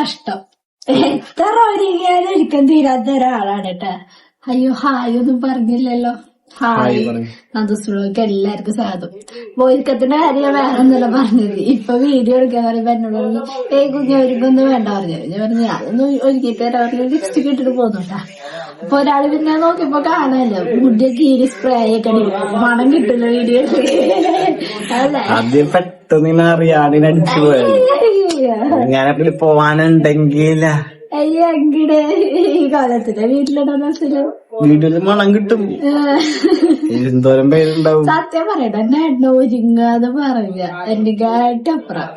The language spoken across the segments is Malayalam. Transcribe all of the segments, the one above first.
കഷ്ടം. എത്ര ഒരുങ്ങിയാലും ഒരിക്കലും തീരാത്ത ഒരാളാണ് കേട്ടാ. അയ്യോ ഹായ് ഒന്നും പറഞ്ഞില്ലല്ലോ. ഹായ്. നന്ദുസുളൊക്കെ എല്ലാവർക്കും സാധും ഒരുക്കത്തിന്റെ കാര്യം വേറെ ഒന്നല്ല പറഞ്ഞത്. ഇപ്പൊ വീഡിയോ എടുക്കാൻ പറയുമ്പോ എന്നോട് പറഞ്ഞു ഏ കുഞ്ഞ ഒരുക്കൊന്നും വേണ്ട പറഞ്ഞു. ഞാൻ പറഞ്ഞു ഞാനൊന്നും ഒരുക്കിയിട്ട് അവരുടെ ലിപ്സ്റ്റിക് ഇട്ടിട്ട് പോകുന്നുണ്ടാ അപ്പൊ ഒരാൾ പിന്നെ നോക്കിയപ്പോ കാണാല്ലോ മുടിയ കീരി സ്പ്രേ ഒക്കെ അടിക്കും. മണം കിട്ടില്ല വീഡിയോ അല്ലേ? ആദ്യം പെട്ടെന്ന് ഇങ്ങനെ അറിയാതെ അടിച്ചു പോയത് ഞാനെപ്പോഴും പോവാനുണ്ടെങ്കിൽ എങ്കിടെ ഈ കാലത്തിന്റെ വീട്ടിലിടാൻ വീട്ടിൽ മണം കിട്ടും. എന്തോരം പേരുണ്ടാവും. സത്യം പറയട്ടെ എന്നെ എണ്ണ ഒരുങ്ങാതെ പറയാ എന്റെ കേട്ടപ്പുറം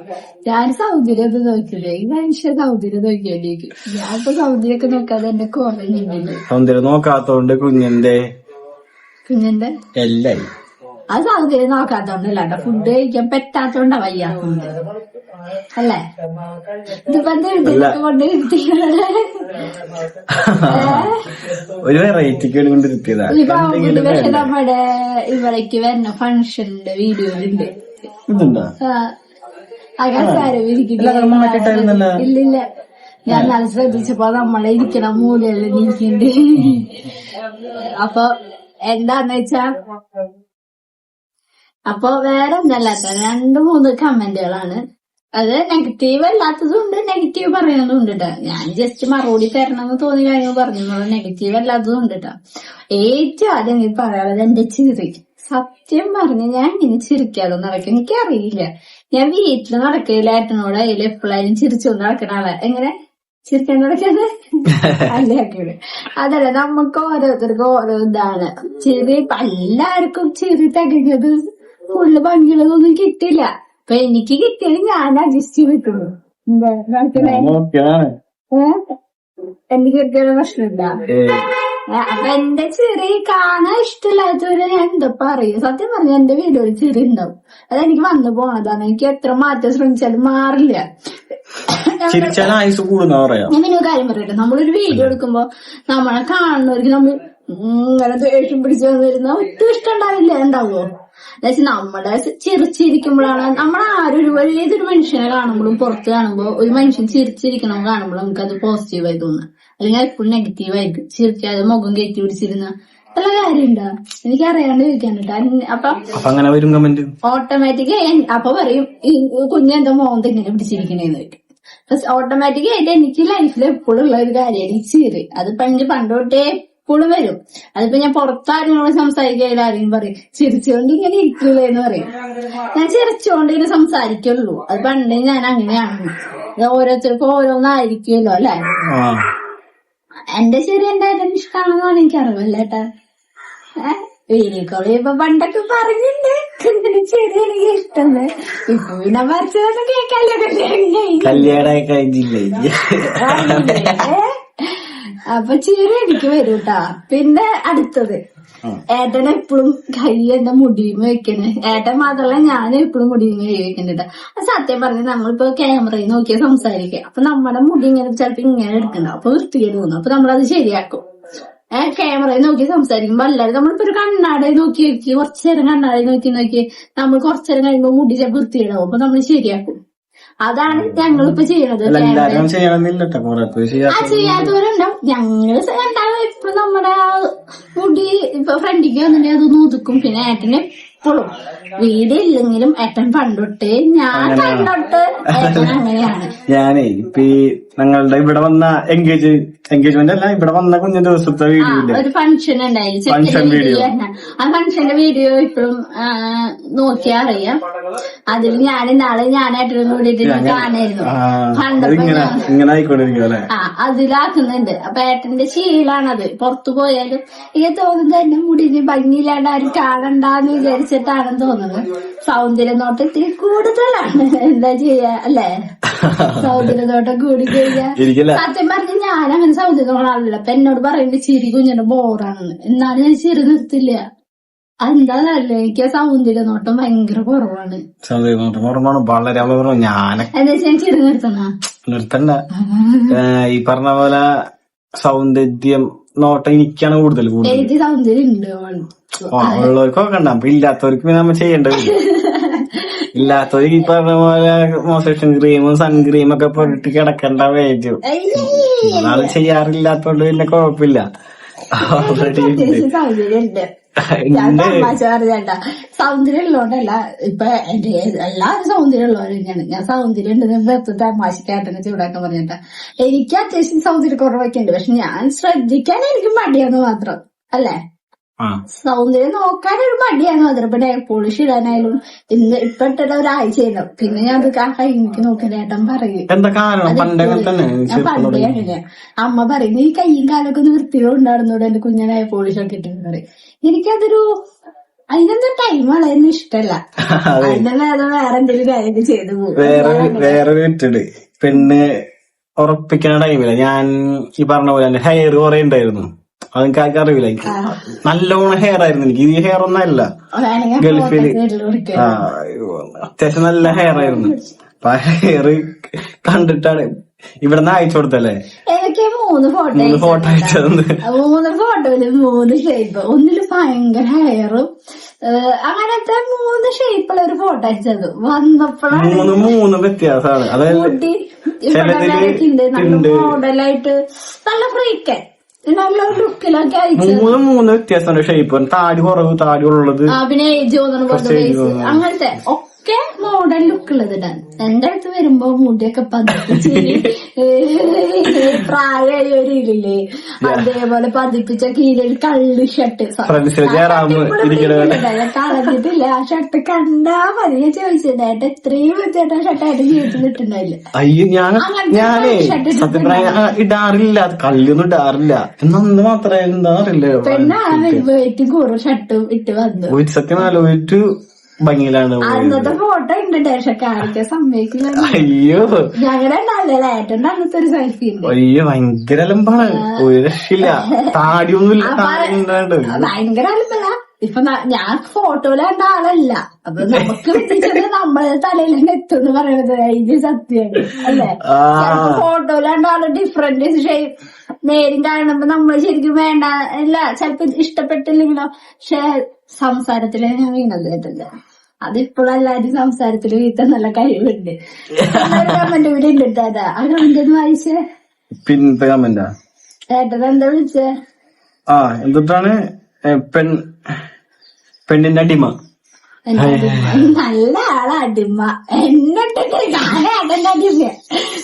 ഞാൻ സൗന്ദര്യം നോക്കില്ല. ഈ മനുഷ്യ സൗന്ദര്യം നോക്കിയാലേക്ക് ഞാൻ ഇപ്പൊ സൗന്ദര്യമൊക്കെ നോക്കാതെ എന്റെ കുറഞ്ഞില്ല സൗന്ദര്യം നോക്കാത്തോണ്ട് കുഞ്ഞിന്റെ കുഞ്ഞിന്റെ? എല്ലായി ആ സൗന്ദര്യം നോക്കാത്തോണ്ടല്ല കേട്ടോ. ഫുഡ് കഴിക്കാൻ പറ്റാത്തോണ്ടാ വയ്യ അല്ലേ? ഇതിപ്പോ കൊണ്ട്? ഒരു വെറൈറ്റിക്ക് കൊണ്ടിരുത്തിയതാ പക്ഷെ നമ്മുടെ ഇവിടേക്ക് വരുന്ന ഫംഗ്ഷന്റെ വീഡിയോയിലുണ്ട് ഇല്ലില്ല. ഞാൻ നല്ല ശ്രദ്ധിച്ചപ്പോ നമ്മളെ ഇരിക്കണ മൂലയിൽ നീക്കിണ്ട് അപ്പൊ എന്താന്ന് വെച്ചാ അപ്പൊ വേറെ ഒന്നല്ലാത്ത രണ്ട് മൂന്ന് കമന്റുകളാണ്. അത് നെഗറ്റീവ് അല്ലാത്തതും ഉണ്ട്. നെഗറ്റീവ് പറയുന്നതും ഉണ്ട് കേട്ടോ ഞാൻ ജസ്റ്റ് മറുപടി തരണമെന്ന് തോന്നി കാര്യങ്ങൾ പറഞ്ഞു. നെഗറ്റീവ് അല്ലാത്തതും ഉണ്ട് കേട്ടോ ഏറ്റവും ആദ്യം നീ പറയാനുള്ളത് എന്റെ ചിരി. സത്യം പറഞ്ഞ് ഞാൻ ഇങ്ങനെ ചിരിക്കാതെ നടക്കും. എനിക്കറിയില്ല. ഞാൻ വീട്ടിൽ നടക്കില്ല ഏട്ടനോട് അതിൽ എപ്പോഴായാലും ചിരിച്ചുകൊണ്ട് നടക്കണ ആളെ. എങ്ങനെ? ചിരിക്കാൻ നടക്കുന്നത് അല്ലാക്കിയത് അതല്ല നമുക്ക് ഓരോരുത്തർക്കും ഓരോ ഇതാണ്. ചിരി എല്ലാവർക്കും ചിരി തികഞ്ഞത് ഫുള്ള് ഭംഗിയുള്ളതൊന്നും കിട്ടില്ല അപ്പൊ എനിക്ക് കിട്ടിയത് ഞാൻ അഡ്ജസ്റ്റ് നടക്കണേ നോക്കിയതാണ് എനിക്ക് കിട്ടിയ പ്രശ്നമില്ല. അപ്പൊ എന്റെ ചെറി കാണാൻ ഇഷ്ടമില്ലാത്തവരെ ഞാൻ എന്താ പറയും? സത്യം പറഞ്ഞ എന്റെ വീഡിയോയിൽ ചെറി ഉണ്ടാവും. അതെനിക്ക് വന്നു പോണതാണ്. എനിക്ക് എത്ര മാറ്റം ശ്രമിച്ചാലും മാറില്ല. ചിരിച്ചാൽ ആയുസ് കൂടുന്ന പറയാ. ഞാൻ പിന്നെ കാര്യം പറയട്ടെ? നമ്മളൊരു വീഡിയോ എടുക്കുമ്പോ നമ്മളെ കാണുന്നവർക്ക് നമ്മൾ ഇങ്ങനെ ദേഷ്യം പിടിച്ചു വന്നിരുന്ന ഒട്ടും ഇഷ്ടം ഉണ്ടാവില്ല. ഉണ്ടാവുമോ എന്നുവെച്ചാൽ നമ്മുടെ ചിരിച്ചിരിക്കുമ്പോഴാണ് നമ്മൾ ആരൊരു ഏതൊരു മനുഷ്യനെ കാണുമ്പോഴും പുറത്ത് കാണുമ്പോൾ ഒരു മനുഷ്യൻ ചിരിച്ചിരിക്കണം കാണുമ്പോൾ നമുക്കത് പോസിറ്റീവായി തോന്നുക അല്ലെങ്കിൽ എപ്പോഴും നെഗറ്റീവ് ആയിരിക്കും. ചിരിക്കാതെ മുഖം കയറ്റി പിടിച്ചിരുന്ന. നല്ല കാര്യമുണ്ടോ? എനിക്ക് അറിയാണ്ട് ചോദിക്കാൻ അപ്പൊ അങ്ങനെ വരും കമന്റ് ഓട്ടോമാറ്റിക് അപ്പൊ പറയും ഈ കുഞ്ഞെന്താ മോന്ത ഇങ്ങനെ പിടിച്ചിരിക്കണേന്ന് ചോദിക്കും ഓട്ടോമാറ്റിക് ആയിട്ട് എനിക്ക് ലൈഫിൽ എപ്പോഴും ഉള്ള ഒരു കാര്യമാണ് ഈ ചിരി. അത് പണ്ട് പണ്ട് തൊട്ടേ എപ്പോഴും വരും. അതിപ്പോ ഞാൻ പുറത്താരോട് സംസാരിക്കാൻ ആരെയും പറയും ചിരിച്ചുകൊണ്ട് ഇങ്ങനെ ഇരിക്കൂലേ എന്ന് പറയും. ഞാൻ ചിരിച്ചുകൊണ്ട് ഇങ്ങനെ സംസാരിക്കുള്ളൂ. അത് പണ്ടേ ഞാൻ അങ്ങനെയാണ്. ഇത് ഓരോരുത്തർക്കും ഓരോന്നായിരിക്കുമല്ലോ അല്ലെ? എന്റെ ശരി എന്റെ ഏട്ടൻ ഇഷ്ടമാണെന്നാണ് എനിക്ക് അറിവില്ല ഏട്ടാ വീഡിയോ കോൾ ചെയ്യുമ്പോ പണ്ടൊക്കെ പറഞ്ഞിട്ടുണ്ട്. ശരി എനിക്ക് ഇഷ്ടം ഇപ്പൊ പിന്നെ പറിച്ചതൊക്കെ കേൾക്കാല്ലോ കല്യാണം കഴിഞ്ഞ്. കല്യാണം കഴിഞ്ഞില്ലേ? അപ്പൊ ചിരി എനിക്ക് വരും കേട്ടാ പിന്നെ അടുത്തത്. ഏട്ടനെ എപ്പോഴും കൈ എന്റെ മുടിയുമ വെക്കണേ? ഏട്ടൻ മാത്രല്ല ഞാൻ എപ്പോഴും മുടിയുമ കൈ അത് സത്യം പറഞ്ഞ നമ്മളിപ്പോ ക്യാമറയിൽ നോക്കിയാൽ സംസാരിക്കുക അപ്പൊ നമ്മുടെ മുടി ഇങ്ങനെ ചിലപ്പോ ഇങ്ങനെ എടുക്കണ്ട. അപ്പൊ വൃത്തികേട് തോന്നും. അപ്പൊ നമ്മളത് ശരിയാക്കും. ഏഹ് ക്യാമറയിൽ നോക്കി സംസാരിക്കുമ്പോ അല്ലാതെ നമ്മളിപ്പോ ഒരു കണ്ണാടെ നോക്കി നോക്കി കുറച്ചു നേരം കണ്ണാടെ നോക്കി നോക്കി നമ്മൾ കുറച്ചു നേരം കഴിയുമ്പോ മുടി ചിലപ്പോ വൃത്തികേടാവും. അപ്പൊ നമ്മൾ ശരിയാക്കും. അതാണ് ഞങ്ങളിപ്പോ ചെയ്യണത് ആ ചെയ്യാത്ത ചെയ്യാത്തവരുണ്ടാവും ഞങ്ങൾ രണ്ടാളും ഇപ്പൊ നമ്മുടെ ആ മുടി ഇപ്പൊ ഫ്രണ്ടിക്ക് വന്നിട്ട് അതൊന്ന് ഒതുക്കും പിന്നെ ഏട്ടന് എപ്പോഴും വീട് ഇല്ലെങ്കിലും ഏട്ടൻ പണ്ടൊട്ട് ഞാൻ പണ്ടൊട്ട് ഏട്ടൻ അങ്ങനെയാണ്. ഞാനേ ഇപ്പൊ ഞങ്ങളുടെ ഇവിടെ വന്ന എൻഗേജ് എൻഗേജ്മെന്റ് അല്ല ഇവിടെ വന്ന കുഞ്ഞു ദിവസത്തെ വീഡിയോ ഇല്ലേ? ഒരു ഫംഗ്ഷൻ ഉണ്ടായിരുന്നു. Function video. ആ ഫംഗ്ഷന്റെ വീഡിയോ ഇപ്പോഴും നോക്കിയാ അറിയാം. അതിൽ ഞാൻ നാളെ ഞാനായിട്ട് കൂടിയിട്ട് കാണായിരുന്നു. ഇങ്ങനെ ആയിക്കൊണ്ടിരിക്കും അല്ലെ? ആ അതിലാക്കുന്നുണ്ട്. അപ്പൊ ഏട്ടന്റെ ശീലാണത്. പുറത്തു പോയാലും എനിക്ക് തോന്നുന്നത് എന്റെ മുടിന് ഭംഗിയില്ലാണ്ട് ആരും കാണണ്ടെന്ന് വിചാരിച്ചിട്ടാണെന്ന് തോന്നുന്നത്. സൗന്ദര്യ നോട്ടം ഇത്തിരി കൂടുതലാണ്. എന്താ ചെയ്യാ അല്ലേ? സൗന്ദര്യം നോട്ടം കൂടി കഴിഞ്ഞാ ഇരിക്കില്ല സത്യം പറഞ്ഞ ഞാൻ അങ്ങനെ സൗന്ദര്യ നോട്ടാണല്ലോ അപ്പൊ എന്നോട് പറയുന്നത് ചിരി കുഞ്ഞിന്റെ ബോറാണെന്ന്. എന്നാലും ഞാൻ ചിരി നിർത്തില്ല. എന്താണല്ലേ എനിക്ക് ആ സൗന്ദര്യ നോട്ടം ഭയങ്കര കുറവാണ്. സൗന്ദര്യം നോട്ടം ഓർമ്മയാണ് വളരെ എന്താ ഞാൻ ചിരി നിർത്തണ നിർത്തണ്ട. ഈ പറഞ്ഞ പോലെ സൗന്ദര്യം നോട്ടം എനിക്കാണ് കൂടുതൽ കൂടുതൽ. എനിക്ക് സൗന്ദര്യം ഉണ്ട് ഉള്ളവർക്കൊക്കെ ഉണ്ടാവും. ഇല്ലാത്തവർക്ക് നമ്മൾ നമ്മ ചെയ്യേണ്ട വരും ഇല്ലാത്തവര് ഈ പറഞ്ഞ പോലെ മോസേഷൻ ക്രീമും സൺക്രീം ഒക്കെ പൊട്ടി കിടക്കണ്ട വേജു അത് ചെയ്യാറില്ലാത്തോണ്ട് പിന്നെ കുഴപ്പമില്ല. ഓൾറെഡി ഉണ്ട്. സൗന്ദര്യം ഉള്ളതുകൊണ്ടല്ല ഇപ്പൊ എന്റെ എല്ലാവരും സൗന്ദര്യം ഉള്ളവർ തന്നെയാണ്. ഞാൻ സൗന്ദര്യം ഉണ്ട് വെറുതെ തമാശക്കാട്ടനെ ചൂടാക്കാൻ പറഞ്ഞിട്ട. എനിക്ക് അത്യാവശ്യം സൗന്ദര്യ കുറവൊക്കെ ഉണ്ട് പക്ഷെ ഞാൻ ശ്രദ്ധിക്കാൻ എനിക്ക് മടിയാന്ന് മാത്രം അല്ലേ? സൗന്ദര്യം നോക്കാൻ ഒരു മടിയാണ്. ഇപ്പൊ നെയിൽ പോളിഷ് ഇടാനായാലും ഇന്ന് ഇപ്പൊ ഒരാഴ്ച ചെയ്യുന്നു പിന്നെ ഞാൻ അത് എനിക്ക് കൈക്ക് നോക്കുന്ന ഏട്ടൻ പറയും. ഞാൻ പണ്ടേ അമ്മ പറയും ഈ കയ്യും കാലൊക്കെ ഒന്ന് വൃത്തിയോണ്ടായിരുന്നോട് എന്റെ കുഞ്ഞനായ പോളിഷ് ഒക്കെ ഇട്ടെന്ന് പറയും. എനിക്കതൊരു അതിനെന്താ ടൈം വളരെ ഇഷ്ടല്ല. അതെ. അതിന്റെ വേറെ വേറെ എന്തെങ്കിലും കാര്യമൊക്കെ ചെയ്തു പോകും. വേറെ വേറെ വീട്ടിൽ പെണ്ണ് ഉറപ്പിക്കണ ടൈമില്ല ഞാൻ ഈ പറഞ്ഞ പോലെ തന്നെ ഹെയർ കുറെ ഉണ്ടായിരുന്നു. അതെനിക്ക് ആർക്കും അറിയില്ല എനിക്ക് നല്ലോണം ഹെയർ ആയിരുന്നു എനിക്ക്. ഈ ഹെയർ ഒന്നും അല്ല. ഗൾഫിൽ. ആ അത്യാവശ്യം നല്ല ഹെയർ ആയിരുന്നു. അപ്പൊ ആ ഹെയർ കണ്ടിട്ടാണ് ഇവിടുന്ന് അയച്ചു കൊടുത്തല്ലേ? എനിക്ക് മൂന്ന് ഫോട്ടോ മൂന്ന് ഫോട്ടോ അയച്ചതെന്ന്. മൂന്ന് ഫോട്ടോയിൽ മൂന്ന് ഷേപ്പ് ഒന്നിൽ ഭയങ്കര ഹെയറും അങ്ങനത്തെ മൂന്ന് ഷേപ്പുള്ള ഒരു ഫോട്ടോ അയച്ചത്. വന്നപ്പോഴാണ് മൂന്ന് മൂന്ന് വ്യത്യാസമാണ് അതായത്. മോഡലായിട്ട് നല്ല ഫ്രീക്കൻ മൂന്ന് മൂന്ന് വ്യത്യാസമുണ്ട്. ഷേപ്പ് താടി കുറവ് താടി ഉള്ളത്. പിന്നെ. അങ്ങനത്തെ. ഒക്കെ മോഡൽ ലുക്ക് ഉള്ളത് ഇടാൻ എന്റെ അടുത്ത് വരുമ്പോ മുടിയൊക്കെ പതിപ്പിച്ച് പ്രായമായ ഒരു ഇതില്ലേ അതേപോലെ പതിപ്പിച്ച കീഴിൽ കള്ള് ഷർട്ട് കളഞ്ഞിട്ടില്ല ആ ഷർട്ട് കണ്ടാ മതി. ഞാൻ ചോദിച്ചത് ഏട്ടാ ഇത്രയും വെച്ചേട്ടാ ഷർട്ട് ആയിട്ട് ജീവിതത്തിൽ ഇട്ടുണ്ടായില്ല അയ്യോ ഞാൻ ഞാനേ ഇടാറില്ല. കള്ളിയൊന്നും ഇടാറില്ല. എന്നൊന്ന് മാത്രമേ എന്താ അറിയില്ല. പെണ്ണാണ് വെയിറ്റും കൂറും ഷർട്ടും ഇട്ട് വന്നു. സത്യം ആലോചിച്ചു ഭംഗിയിലാണ്. അന്നത്തെ ഫോട്ടോ ഉണ്ട് പക്ഷെ കാണിക്കാൻ സമ്മതിക്കില്ല. അയ്യോ. ഞങ്ങളുടെ ഉണ്ടാവില്ല? ഏട്ടന്റെ അന്നത്തെ ഒരു സെൽഫി ഉണ്ട്. അയ്യോ ഭയങ്കര അലമ്പാണ്. ഒരു രക്ഷയില്ല. താടിയൊന്നുമില്ല ഭയങ്കര അലമ്പല്ല. ഇപ്പൊ ഞാൻ ഫോട്ടോയിൽ കണ്ട ആളല്ല. അപ്പൊ നമുക്ക് നമ്മളെ തലയിൽ എത്തും എന്ന് പറയുന്നത് ഇത് സത്യമാണ് അല്ലേ? ഫോട്ടോയിൽ കണ്ട ആൾ ഡിഫറെന്റ് ഷേപ്പ് നേരും കാണുമ്പോ നമ്മൾ ശരിക്കും വേണ്ട അല്ല ചിലപ്പോ ഇഷ്ടപ്പെട്ടില്ലെങ്കിലോ. പക്ഷെ സംസാരത്തിലെ ഞാൻ വീണത് കേട്ടില്ല. അതിപ്പോഴല്ലാരും സംസാരത്തിൽ വീഴ്ത്താൻ നല്ല കഴിവുണ്ട്. കമന്റ് ഇവിടെ ഉണ്ട് കേട്ടോ ആ കമന്റ് ഒന്ന് വായിച്ചേ. പിന്നത്തെ കമന്റാ ഏട്ടൻ എന്താ വിളിച്ചേ? ആ എന്തിട്ടാണ്? പെൺ പെണ്ണിന്റെ അടിമ. നല്ല ആളാ അടിമ. എന്നിട്ട് ഞാൻ ഏട്ടന്റെ അടിമ.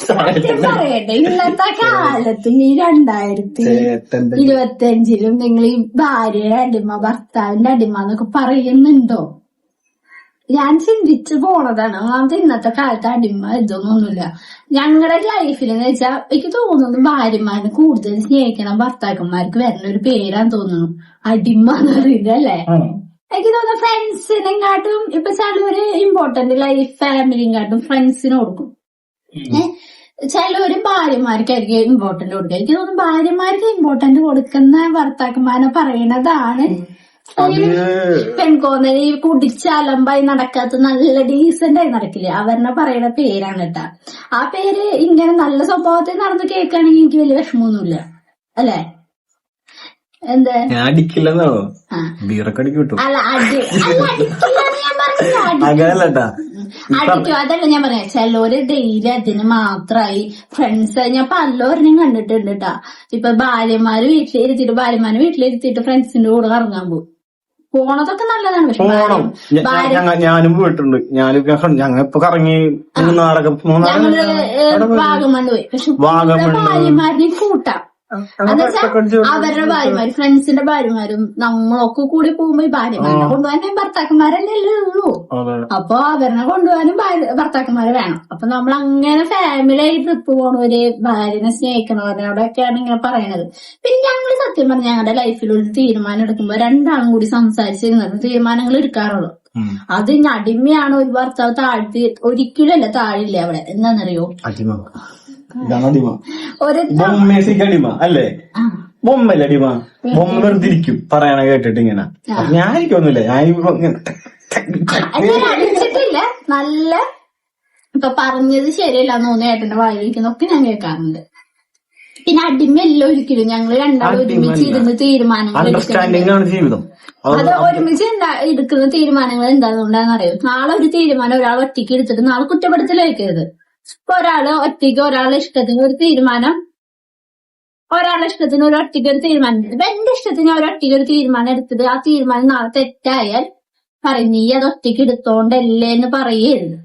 സത്യം പറയട്ടെ ഇന്നത്തെ കാലത്ത് ഈ രണ്ടായിരത്തി ഇരുപത്തി അഞ്ചിലും നിങ്ങൾ ഈ ഭാര്യയുടെ അടിമ ഭർത്താവിന്റെ അടിമ എന്നൊക്കെ പറയുന്നുണ്ടോ? ഞാൻ ചിന്തിച്ചു പോണതാണ്. ഒന്നാമത് ഇന്നത്തെ കാലത്ത് അടിമ ഇതൊന്നുമില്ല ഞങ്ങളുടെ ലൈഫിൽ എന്ന് വെച്ചാൽ എനിക്ക് തോന്നുന്നു ഭാര്യമാരെ കൂടുതൽ സ്നേഹിക്കണം ഭർത്താക്കന്മാർക്ക് വരുന്ന ഒരു പേരാന്ന് തോന്നുന്നു. അടിമ എന്ന് പറയുന്നത് അല്ലേ. എനിക്ക് തോന്നുന്നു ഫ്രണ്ട്സിനെങ്കാട്ടും ഇപ്പൊ ചിലവര് ഇമ്പോർട്ടന്റ് ലൈഫ് ഫാമിലിനെക്കാട്ടും ഫ്രണ്ട്സിന് കൊടുക്കും? ചിലവര് ഭാര്യമാർക്കായിരിക്കും ഇമ്പോർട്ടന്റ് കൊടുക്കുക. എനിക്ക് തോന്നുന്നു ഭാര്യമാർക്ക് ഇമ്പോർട്ടന്റ് കൊടുക്കുന്ന ഭർത്താക്കന്മാരെ പറയണതാണ് ഈ കുടിച്ച് അലമ്പായി നടക്കാത്ത നല്ല ഡീസന്റ് ആയി നടക്കില്ലേ? അവരുടെ പറയണ പേരാണ് കേട്ടാ ആ പേര് ഇങ്ങനെ നല്ല സ്വഭാവത്തിൽ നടന്ന് കേൾക്കുകയാണെങ്കിൽ എനിക്ക് വലിയ വിഷമമൊന്നുമില്ല. അല്ലേ? എന്താ? ഞാൻ അടിക്കില്ലെന്നോ? ആ. ബീറൊക്കെ അടിക്കും കിട്ടും. അല്ല അടി അല്ല അടിക്കില്ലാന്ന് ഞാൻ അങ്ങനല്ലട്ടാ അടിക്കും അതല്ല ഞാൻ പറയാ ചിലര് ഡെയിലി അതിന് മാത്രമായി ഫ്രണ്ട്സ് ഞാൻ പലവരെയും കണ്ടിട്ടുണ്ട് കേട്ടാ ഇപ്പൊ ഭാര്യമാര് വീട്ടിലിരുത്തിയിട്ട് ഭാര്യമാര് വീട്ടിലിരുത്തിയിട്ട് ഫ്രണ്ട്സിന്റെ കൂടെ കറങ്ങാൻ പോകും. പോണതൊക്കെ നല്ലതാണ്. പോണം. ഞങ്ങ ഞാനും പോയിട്ടുണ്ട്. ഞാനും ഞങ്ങൾ ഇപ്പൊ കറങ്ങി മൂന്നാറൊക്കെ മൂന്നാറ് ഞങ്ങൾ വാഗമണ് പോയി. പക്ഷെ കൂട്ടാം. അവരുടെ ഭാര്യമാര് ഫ്രണ്ട്സിന്റെ ഭാര്യമാരും നമ്മളൊക്കെ കൂടി പോകുമ്പോ ഈ ഭാര്യമാരെ കൊണ്ടുപോകാൻ ഭർത്താക്കന്മാരല്ലേ ഉള്ളൂ. അപ്പൊ അവരെ കൊണ്ടുപോകാനും ഭർത്താക്കന്മാരെ വേണം. അപ്പൊ നമ്മൾ അങ്ങനെ ഫാമിലി ആയി ട്രിപ്പ് പോണവര് ഭാര്യനെ സ്നേഹിക്കണവരോടൊക്കെയാണ് ഇങ്ങനെ പറയണത്. പിന്നെ ഞങ്ങൾ സത്യം പറഞ്ഞ ഞങ്ങളുടെ ലൈഫിൽ ഒരു തീരുമാനം എടുക്കുമ്പോ രണ്ടാളും കൂടി സംസാരിച്ചിരുന്നത് തീരുമാനങ്ങൾ എടുക്കാറുള്ളൂ. അത് അടിമയാണ് ഒരു ഭർത്താവ് താഴ്ത്തി ഒരിക്കലും അല്ല താഴില്ല അവിടെ എന്താണെന്നറിയോ ഇതാണ് അടിമ അടിമ അല്ലേ? ബൊമ്മല്ല അടിമ ബൊമ്മ വെറുതെ ഇരിക്കും പറയണ കേട്ടിട്ട് ഇങ്ങനെ ഞാൻ ഞാനിപ്പോ അടിച്ചിട്ടില്ല. നല്ല ഇപ്പൊ പറഞ്ഞത് ശരിയല്ല തോന്നുന്നു ഏട്ടന്റെ വായിലിരിക്കുന്നൊക്കെ ഞാൻ കേൾക്കാറുണ്ട്. പിന്നെ അടിമയല്ല ഒരിക്കലും. ഞങ്ങൾ രണ്ടാളും ഒരുമിച്ച് ഇരുന്ന് തീരുമാനങ്ങൾ ജീവിതം. അത് ഒരുമിച്ച് എന്താ എടുക്കുന്ന തീരുമാനങ്ങൾ അറിയോ? നാളെ ഒരു തീരുമാനം ഒരാൾ ഒറ്റയ്ക്ക് എടുത്തിട്ട് നാളെ കുറ്റപ്പെടുത്തലേക്കരുത് ഇപ്പൊ ഒരാൾ ഒറ്റയ്ക്ക് ഒരാളുടെ ഇഷ്ടത്തിന് ഒരു തീരുമാനം. ഒരാളുടെ ഇഷ്ടത്തിന് ഒരു ഒറ്റയ്ക്ക് ഒരു തീരുമാനം എടുത്തത് എന്റെ ഇഷ്ടത്തിന് ഒരു ഒറ്റയ്ക്ക് ഒരു തീരുമാനം എടുത്തത് ആ തീരുമാനം നാളെ തെറ്റായാൽ പറയും നീ അത് ഒറ്റയ്ക്ക് എടുത്തോണ്ടല്ലേ എന്ന് പറയരുത്.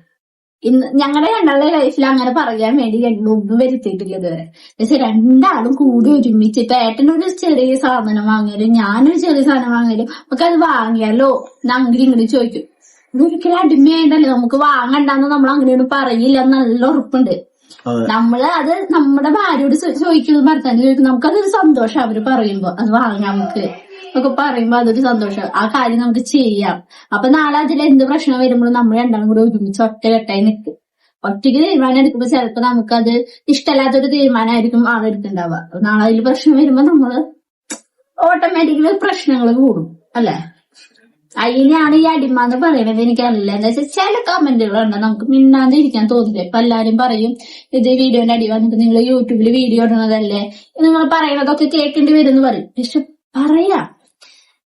ഇന്ന് ഞങ്ങളുടെ രണ്ടാളുടെ ലൈഫിൽ അങ്ങനെ പറയാൻ വേണ്ടി രണ്ടൊന്നും വരുത്തിയിട്ടില്ല ഇതുവരെ. പക്ഷെ രണ്ടാളും കൂടി ഒരുമിച്ച് ഇപ്പൊ ഏട്ടനൊരു ചെറിയ സാധനം വാങ്ങിയാലും ഞാനൊരു ചെറിയ സാധനം വാങ്ങിയാലും നമുക്ക് അത് വാങ്ങിയാലോ? എന്ന് ഇങ്ങനെ ചോദിക്കും. ഇതൊരിക്കലും അടിമയായിട്ടല്ലേ. നമുക്ക് വാങ്ങണ്ടെന്ന് നമ്മൾ അങ്ങനെയൊന്നും പറയില്ല നല്ല ഉറപ്പുണ്ട്. നമ്മൾ അത് നമ്മുടെ ഭാര്യയോട് ചോദിക്കുന്നത് ഭർത്താവിന് ചോദിക്കും. നമുക്കതൊരു സന്തോഷം അവർ പറയുമ്പോ. അത് വാങ്ങാം നമുക്ക്. ഒക്കെ പറയുമ്പോ അതൊരു സന്തോഷം. ആ കാര്യം നമുക്ക് ചെയ്യാം. അപ്പൊ നാളെ അതിൽ എന്ത് പ്രശ്നം വരുമ്പോഴും നമ്മൾ രണ്ടാളും കൂടെ ഒരുമിച്ച് ഒറ്റകെട്ടായി നിൽക്കും ഒറ്റയ്ക്ക് തീരുമാനം എടുക്കുമ്പോ ചിലപ്പോ നമുക്കത് ഇഷ്ടമല്ലാത്തൊരു തീരുമാനമായിരിക്കും ആളെടുക്കുന്നുണ്ടാവുക അപ്പൊ നാളെ അതിൽ പ്രശ്നം വരുമ്പോ നമ്മൾ ഓട്ടോമാറ്റിക്കലി പ്രശ്നങ്ങൾ കൂടും. അല്ലെ? അതിനാണ് ഈ അടിമ എന്ന് പറയുന്നത് എനിക്കറിയില്ല. എന്താ വെച്ചാൽ ചില കമന്റുകളുണ്ട്. നമുക്ക് മിണ്ടാതെ ഇരിക്കാൻ തോന്നില്ല. ഇപ്പൊ എല്ലാരും പറയും ഇത് വീഡിയോന്റെ അടി വന്നിട്ട് നിങ്ങൾ യൂട്യൂബിൽ വീഡിയോ ഇടുന്നതല്ലേ? നിങ്ങൾ പറയുന്നതൊക്കെ കേൾക്കേണ്ടി വരും എന്ന് പറയും. പക്ഷെ പറയാം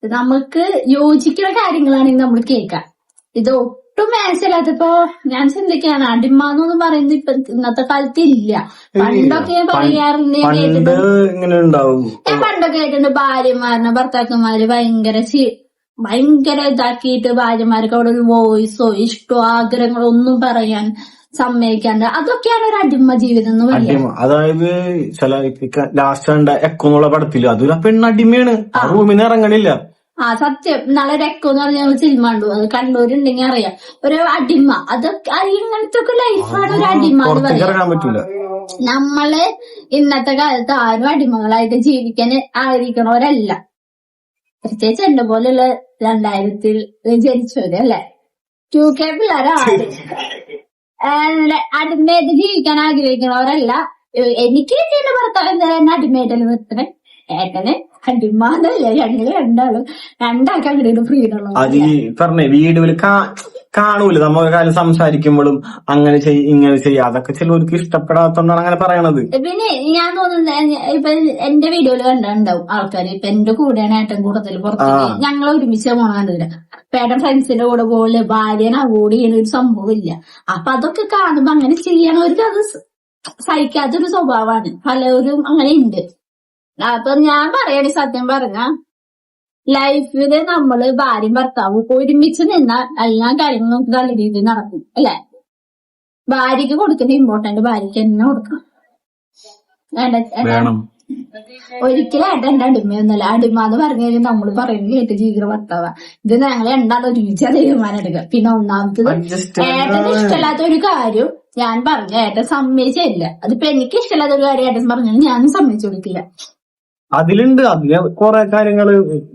നമുക്ക് യോജിക്കുന്ന കാര്യങ്ങളാണെങ്കിൽ നമ്മൾ കേൾക്കാം ഇത് ഒട്ടും മനസ്സിലാത്തപ്പോ ഞാൻ ചിന്തിക്കാണ് അടിമ എന്നൊന്നും പറയുന്നത് ഇപ്പൊ ഇന്നത്തെ കാലത്ത് ഇല്ല. പണ്ടൊക്കെ പറയാറുണ്ട് ഞാൻ കേട്ടിട്ടുണ്ട്. ഞാൻ പണ്ടൊക്കെ കേട്ടിട്ടുണ്ട് ഭാര്യമാരനെ ഭർത്താക്കന്മാര് ഭയങ്കര ഭയങ്കര ഇതാക്കിയിട്ട് ഭാര്യമാർക്ക് അവിടെ ഒരു വോയിസോ ഇഷ്ടോ ആഗ്രഹങ്ങളോ ഒന്നും പറയാൻ സമ്മതിക്കാണ്ട്. അതൊക്കെയാണ് ഒരു അടിമ ജീവിതം എന്ന് പറയുന്നത് അതായത് ചില ലാസ്റ്റ് കണ്ട എക്കോ എന്നുള്ള പടത്തിൽ അതൊരു പെണ്ണടിമയാണ് ആ റൂമിൽ ഇറങ്ങണില്ല. ആ സത്യം. നല്ല രക്കം എന്ന് പറഞ്ഞ സിനിമ ഉണ്ട് അത് കണ്ടവരുണ്ടെങ്കിൽ അറിയാം. ഒരു അടിമ. അതൊക്കെ അത് ഇങ്ങനത്തെ ഒക്കെ ലൈഫാണ് ഒരു അടിമ എന്ന് നമ്മൾ ഇന്നത്തെ കാലത്ത് ആരും അടിമകളായിട്ട് ജീവിക്കാൻ ആഗ്രഹിക്കണവരല്ല. പ്രത്യേകിച്ച് എന്റെ പോലെയുള്ള രണ്ടായിരത്തിൽ ജനിച്ചവര് അല്ലെ? ടു കെ പിള്ളേരാണ്. അടിമയായിട്ട് ജീവിക്കാൻ ആഗ്രഹിക്കുന്നവരല്ല. എനിക്ക് എന്റെ ഭർത്താവ് എന്തായാലും അടിമയായിട്ടല്ല നിർത്തണേ? ഏട്ടന് അടിമാന്നല്ലേ ഞങ്ങൾ രണ്ടാളും. രണ്ടാൾക്ക് അങ്ങോട്ട് ഫ്രീഡം ഉള്ളത്. അത് ഈ പറഞ്ഞേ കാ- കാണൂല. നമ്മൾ കാര്യം സംസാരിക്കുമ്പോഴും അങ്ങനെ ചെയ് ഇങ്ങനെ ചെയ്യ. അതൊക്കെ ചിലവർക്ക് ഇഷ്ടപ്പെടാത്തോണ്ടാണ് അങ്ങനെ പറയണത്. പിന്നെ ഞാൻ തോന്നുന്നത് ഇപ്പൊ എന്റെ വീഡിയോയിൽ കണ്ടുണ്ടാവും ആൾക്കാർ ഇപ്പൊ എന്റെ കൂടെയാണ് ഏട്ടൻ കൂടുതൽ പുറത്തേക്ക് ഞങ്ങൾ ഒരുമിച്ച് പോണ കണ്ടില്ല. പേടം ഫ്രണ്ട്സിന്റെ കൂടെ പോലെ ഭാര്യനെ അവോയ്ഡ് ചെയ്യുന്ന ഒരു സംഭവം ഇല്ല. അപ്പൊ അതൊക്കെ കാണുമ്പോ അങ്ങനെ ചെയ്യണവർക്ക് അത് സഹിക്കാത്തൊരു സ്വഭാവമാണ്. പലരും അങ്ങനെ ഉണ്ട് അപ്പൊ ഞാൻ പറയണേ സത്യം പറഞ്ഞ ലൈഫിൽ നമ്മൾ ഭാര്യയും ഭർത്താവും ഒരുമിച്ച് നിന്നാൽ എല്ലാ കാര്യങ്ങളും നമുക്ക് നല്ല രീതിയിൽ നടക്കും അല്ലെ? ഭാര്യക്ക് കൊടുക്കുന്ന ഇമ്പോർട്ടന്റ് ഭാര്യക്ക് തന്നെ കൊടുക്കണം ഒരിക്കലും ഏട്ടൻ എന്റെ അടിമയൊന്നുമല്ല. അടിമ എന്ന് പറഞ്ഞു കഴിഞ്ഞാൽ നമ്മൾ പറയുന്നത് കേട്ട് ജീവിത ഭർത്താവ. ഇത് ഞങ്ങൾ രണ്ടാളും ഒരുമിച്ച തീരുമാനം എടുക്കുക. പിന്നെ ഒന്നാമത്തത് ഏട്ടന് ഇഷ്ടമില്ലാത്ത ഒരു കാര്യം ഞാൻ പറഞ്ഞു. ഏട്ടൻ സമ്മതിച്ചില്ല. അതിപ്പോ എനിക്ക് ഇഷ്ടമില്ലാത്ത ഒരു കാര്യം ഏട്ടൻ പറഞ്ഞു ഞാനും സമ്മതിച്ചു കൊടുക്കില്ല അതിലുണ്ട്. അതിൽ കൊറേ കാര്യങ്ങൾ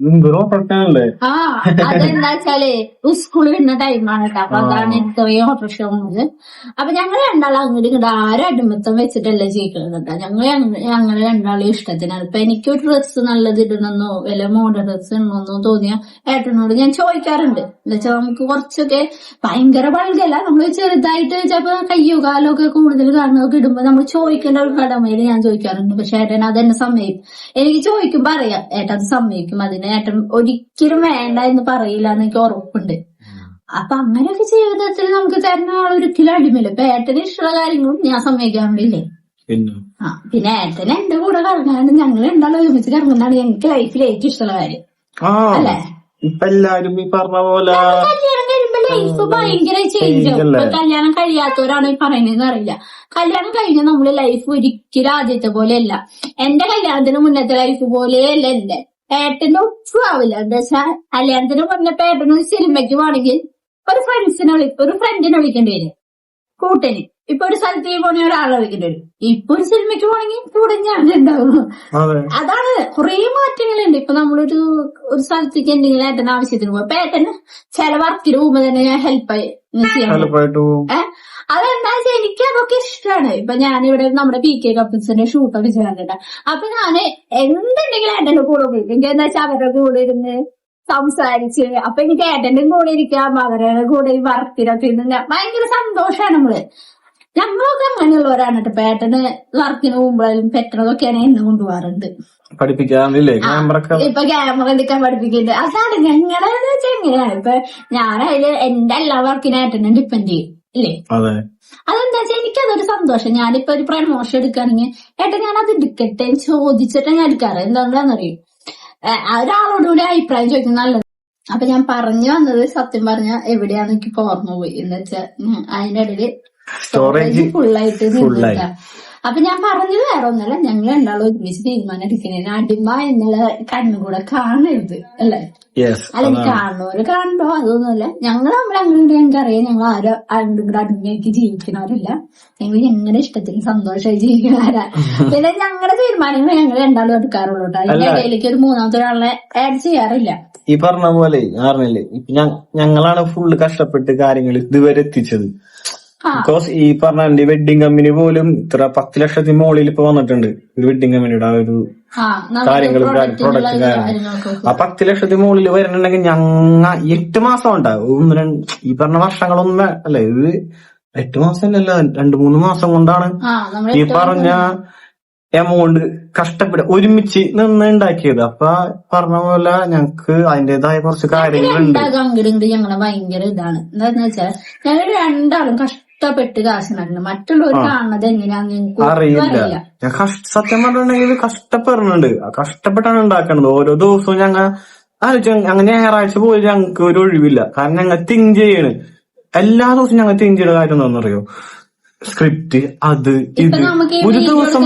എന്തോ പ്രശ്നമുണ്ട് ആ സ്കൂളിൽ വരുന്ന ടൈമാണ് കേട്ടോ അപ്പൊ അതാണ് ഇത്രയും ഓട്ടോറിക്ഷ അപ്പൊ ഞങ്ങൾ രണ്ടാളും അങ്ങോട്ട് ഇങ്ങോട്ട് ആരും അടിമത്തം വെച്ചിട്ടല്ല ജീവിക്കുന്നത് കേട്ടോ ഞങ്ങൾ ഞങ്ങൾ രണ്ടാളും ഇഷ്ടത്തിനാണ് ഇപ്പൊ എനിക്കൊരു ഡ്രസ്സ് നല്ലത് ഇടണമെന്നോ വല്ല മോഡൽ ഡ്രസ്സ് ഇടണമെന്നോ തോന്നിയ ഏട്ടനോട് ഞാൻ ചോദിക്കാറുണ്ട്. എന്നുവെച്ചാൽ നമുക്ക് കുറച്ചൊക്കെ ഭയങ്കര പഴകല്ല നമ്മൾ ചെറുതായിട്ട് ചിലപ്പോ കയ്യോ കാലോ ഒക്കെ കൂടുതൽ കാണുന്നതൊക്കെ ഇടുമ്പോ നമ്മൾ ചോദിക്കേണ്ട ഒരു കടമയിൽ ഞാൻ ചോദിക്കാറുണ്ട്. പക്ഷെ ഏട്ടൻ അതെന്നെ സമ്മതിക്കും. എനിക്ക് ചോദിക്കുമ്പോ അറിയാം ഏട്ടൻ സമ്മതിക്കും. അതിന് ഏട്ടൻ ഒരിക്കലും വേണ്ട എന്ന് പറയില്ല എന്ന് എനിക്ക് ഉറപ്പുണ്ട്. അപ്പൊ അങ്ങനെയൊക്കെ ജീവിതത്തിൽ നമുക്ക് തരുന്ന ആൾ ഒരിക്കലും അടിമില്ല ഇപ്പൊ ഏട്ടന് ഇഷ്ടമുള്ള കാര്യങ്ങളും ഞാൻ സമ്മതിക്കാൻ വേണ്ടിയില്ലേ? ആ പിന്നെ ഏട്ടന് എന്റെ കൂടെ കറങ്ങാണ്ട് ഞങ്ങൾ രണ്ടാളും ഒരുമിച്ച് കറങ്ങുന്നതാണ് എനിക്ക് ലൈഫിൽ ഏറ്റവും ഇഷ്ടമുള്ള കാര്യം. അല്ലേ? ഇപ്പൊ എല്ലാരും ഈ പറഞ്ഞ പോലെ കല്യാണം കഴിയുമ്പോ ലൈഫ് ഭയങ്കര ചേഞ്ച് ആവും. കല്യാണം കഴിയാത്തവരാണ് ഈ പറയുന്നതെന്ന് അറിയില്ല. കല്യാണം കഴിഞ്ഞ നമ്മുടെ ലൈഫ് ഒരിക്കലും ആദ്യത്തെ പോലെയല്ല. എന്റെ കല്യാണത്തിന് മുന്നത്തെ ലൈഫ് പോലെയല്ല എന്റെ. ഏട്ടന്റെ ഒട്ടും ആവില്ല. എന്താ വെച്ചാ കല്യാണത്തിന് മുന്നത്തെ ഏട്ടനൊരു സിനിമയ്ക്ക് പോണെങ്കിൽ ഒരു ഫ്രണ്ട്സിനെ വിളി ഒരു ഫ്രണ്ടിനെ വിളിക്കേണ്ടി വരും. കൂട്ടന്. ഇപ്പൊ ഒരു സ്ഥലത്ത് പോണെങ്കിൽ ഒരാളെ വിളിക്കേണ്ടി വരും. ഇപ്പൊ ഒരു സിനിമയ്ക്ക് പോണെങ്കിൽ കൂടെ അതെ. അതാണ് കുറേ മാറ്റങ്ങളുണ്ട്. ഇപ്പൊ നമ്മളൊരു ഒരു സ്ഥലത്തേക്ക് എന്തെങ്കിലും ഏട്ടന് ആവശ്യത്തിന് പോകും അപ്പൊ ഏട്ടന് ചില വർക്കിന് പോകുമ്പോ തന്നെ ഞാൻ ഹെൽപ്പായി ഏഹ് അതെന്താ വെച്ചാൽ എനിക്ക് അതൊക്കെ ഇഷ്ടമാണ് ഇപ്പൊ ഞാനിവിടെ നമ്മുടെ പി കെ കപ്പിൾസിന്റെ ഷൂട്ടൊക്കെ ചെയ്യാറുണ്ട് അപ്പൊ ഞാൻ എന്തുണ്ടെങ്കിലും ഏട്ടന്റെ കൂടെ പോയി. എനിക്ക് എന്താ വെച്ചാൽ അവരുടെ കൂടെ ഇരുന്ന് സംസാരിച്ച് അപ്പൊ എനിക്ക് ഏട്ടന്റെ കൂടെ ഇരിക്കാം അവരുടെ കൂടെ ഈ വർക്കിനൊക്കെ ഇരുന്ന് ഭയങ്കര സന്തോഷമാണ് നമ്മൾ. ഞങ്ങളൊക്കെ അങ്ങനെയുള്ളവരാണ് കേട്ടോ. ഏട്ടന് വർക്കിന് പോകുമ്പോഴും പെട്ടതൊക്കെയാണ് എന്നെ കൊണ്ടുപോകാറുണ്ട്. പഠിപ്പിക്കാറില്ലേ? ഇപ്പൊ ക്യാമറ എടുക്കാൻ പഠിപ്പിക്കുന്നുണ്ട്. അതാണ് ഞങ്ങളെന്ന് വെച്ചാൽ എങ്ങനെയാണ്? ഇപ്പൊ ഞാനതിൽ എന്റെ എല്ലാ വർക്കിനും ഏട്ടനെ ഡിപ്പെൻഡ് ചെയ്യും. അതെ. അതെന്താ വെച്ചാൽ എനിക്കതൊരു സന്തോഷം. ഞാനിപ്പോ ഒരു പ്രമോഷൻ എടുക്കുകയാണെങ്കിൽ ഏട്ടാ ഞാൻ അത് എടുക്കട്ടെ ചോദിച്ചിട്ട് ഞാൻ എടുക്കാറ്. എന്താണെന്നറിയും? ഒരാളോട് കൂടി അഭിപ്രായം ചോദിക്കുന്നത് നല്ലത്. അപ്പൊ ഞാൻ പറഞ്ഞു വന്നത് സത്യം പറഞ്ഞ എവിടെയാന്ന് എനിക്ക് പോർന്നു ഓർമ്മ പോയി. എന്ന് വെച്ചാൽ അതിന്റെ ഇടയിൽ സ്റ്റോറേജ് ഫുള്ളായിട്ട്. നിന്നിട്ടാ. അപ്പൊ ഞാൻ പറഞ്ഞത് വേറെ ഒന്നല്ല ഞങ്ങൾ രണ്ടാളും ഒരുമിച്ച് തീരുമാനം എടുക്കുന്നതിന് അടിമ എന്നുള്ള കണ്ണുകൂടെ കാണരുത് അല്ലേ? അല്ല കാണുന്നവര് കാണണ്ടോ അതൊന്നുമല്ല. ഞങ്ങൾ നമ്മൾ അങ്ങനെ ഞങ്ങൾക്ക് അറിയാം ഞങ്ങൾ ആരോ ആരും കൂടെ അടിമയാക്കി ജീവിക്കുന്നവരല്ല ഞങ്ങൾ ഞങ്ങളുടെ ഇഷ്ടത്തിന് സന്തോഷമായി ജീവിക്കുന്നവരാ പിന്നെ ഞങ്ങളുടെ തീരുമാനങ്ങൾ ഞങ്ങൾ രണ്ടാളും എടുക്കാറുള്ളൂ കേട്ടോ. അതിന്റെ ഇടയിലേക്ക് ഒരു മൂന്നാമത്തെ ഒരാളെ ആഡ് ചെയ്യാറില്ല. ഈ പറഞ്ഞ പോലെ ഞാൻ പറഞ്ഞില്ലേ ഞങ്ങളാണ് ഫുള്ള് കഷ്ടപ്പെട്ട് കാര്യങ്ങൾ ഇതുവരെ എത്തിച്ചത്. ബിക്കോസ് ഈ പറഞ്ഞ എന്റെ വെഡിങ് കമ്പനി പോലും ഇത്ര പത്ത് ലക്ഷത്തിന് മുകളിൽ ഇപ്പൊ വന്നിട്ടുണ്ട്. ഒരു വെഡിങ് കമ്പനിയുടെ ആ ഒരു കാര്യങ്ങളും പ്രൊഡക്റ്റും കാര്യം- കാര്യങ്ങളും. ആ പത്ത് ലക്ഷത്തിന് മുകളിൽ വരുന്നുണ്ടെങ്കിൽ ഞങ്ങ എട്ട് മാസം ഉണ്ടാവും. ഒന്ന് രണ്ട് ഈ പറഞ്ഞ വർഷങ്ങളൊന്നും അല്ലേ ഇത് എട്ട് മാസം അല്ലല്ലോ രണ്ടു മൂന്ന് മാസം കൊണ്ടാണ് ഈ പറഞ്ഞ എമൗണ്ട് കഷ്ടപ്പെട്ട് ഒരുമിച്ച് നിന്ന് ഉണ്ടാക്കിയത്. അപ്പൊ പറഞ്ഞ പോലെ ഞങ്ങക്ക് അതിന്റേതായ കുറച്ച് കാര്യങ്ങളുണ്ട്. ഞങ്ങളെ ഭയങ്കര ഇതാണ്. എന്താന്ന് വെച്ചാൽ ഞങ്ങൾ രണ്ടാളും കഷ്ടപ്പെട്ട് കാശ് നടന്നു മറ്റുള്ളവർ കാണുന്നത് ഒട്ടും അറിയില്ല. ഞാൻ കഷ്ട സത്യം പറഞ്ഞിട്ടുണ്ടെങ്കിൽ കഷ്ടപ്പെടുന്നുണ്ട്. കഷ്ടപ്പെട്ടാണ് ഉണ്ടാക്കുന്നത് ഓരോ ദിവസവും ഞങ്ങൾ ആലോചിച്ചു അങ്ങനെ ഞായറാഴ്ച പോലും ഞങ്ങൾക്ക് ഒരു ഒഴിവില്ല. കാരണം ഞങ്ങൾ തിങ്ക് ചെയ്യണ്. എല്ലാ ദിവസവും ഞങ്ങൾ തിങ്ക് ചെയ്യുന്ന കാര്യം എന്താണെന്നറിയോ? സ്ക്രിപ്റ്റ് അത് ഇത്. ഒരു ദിവസം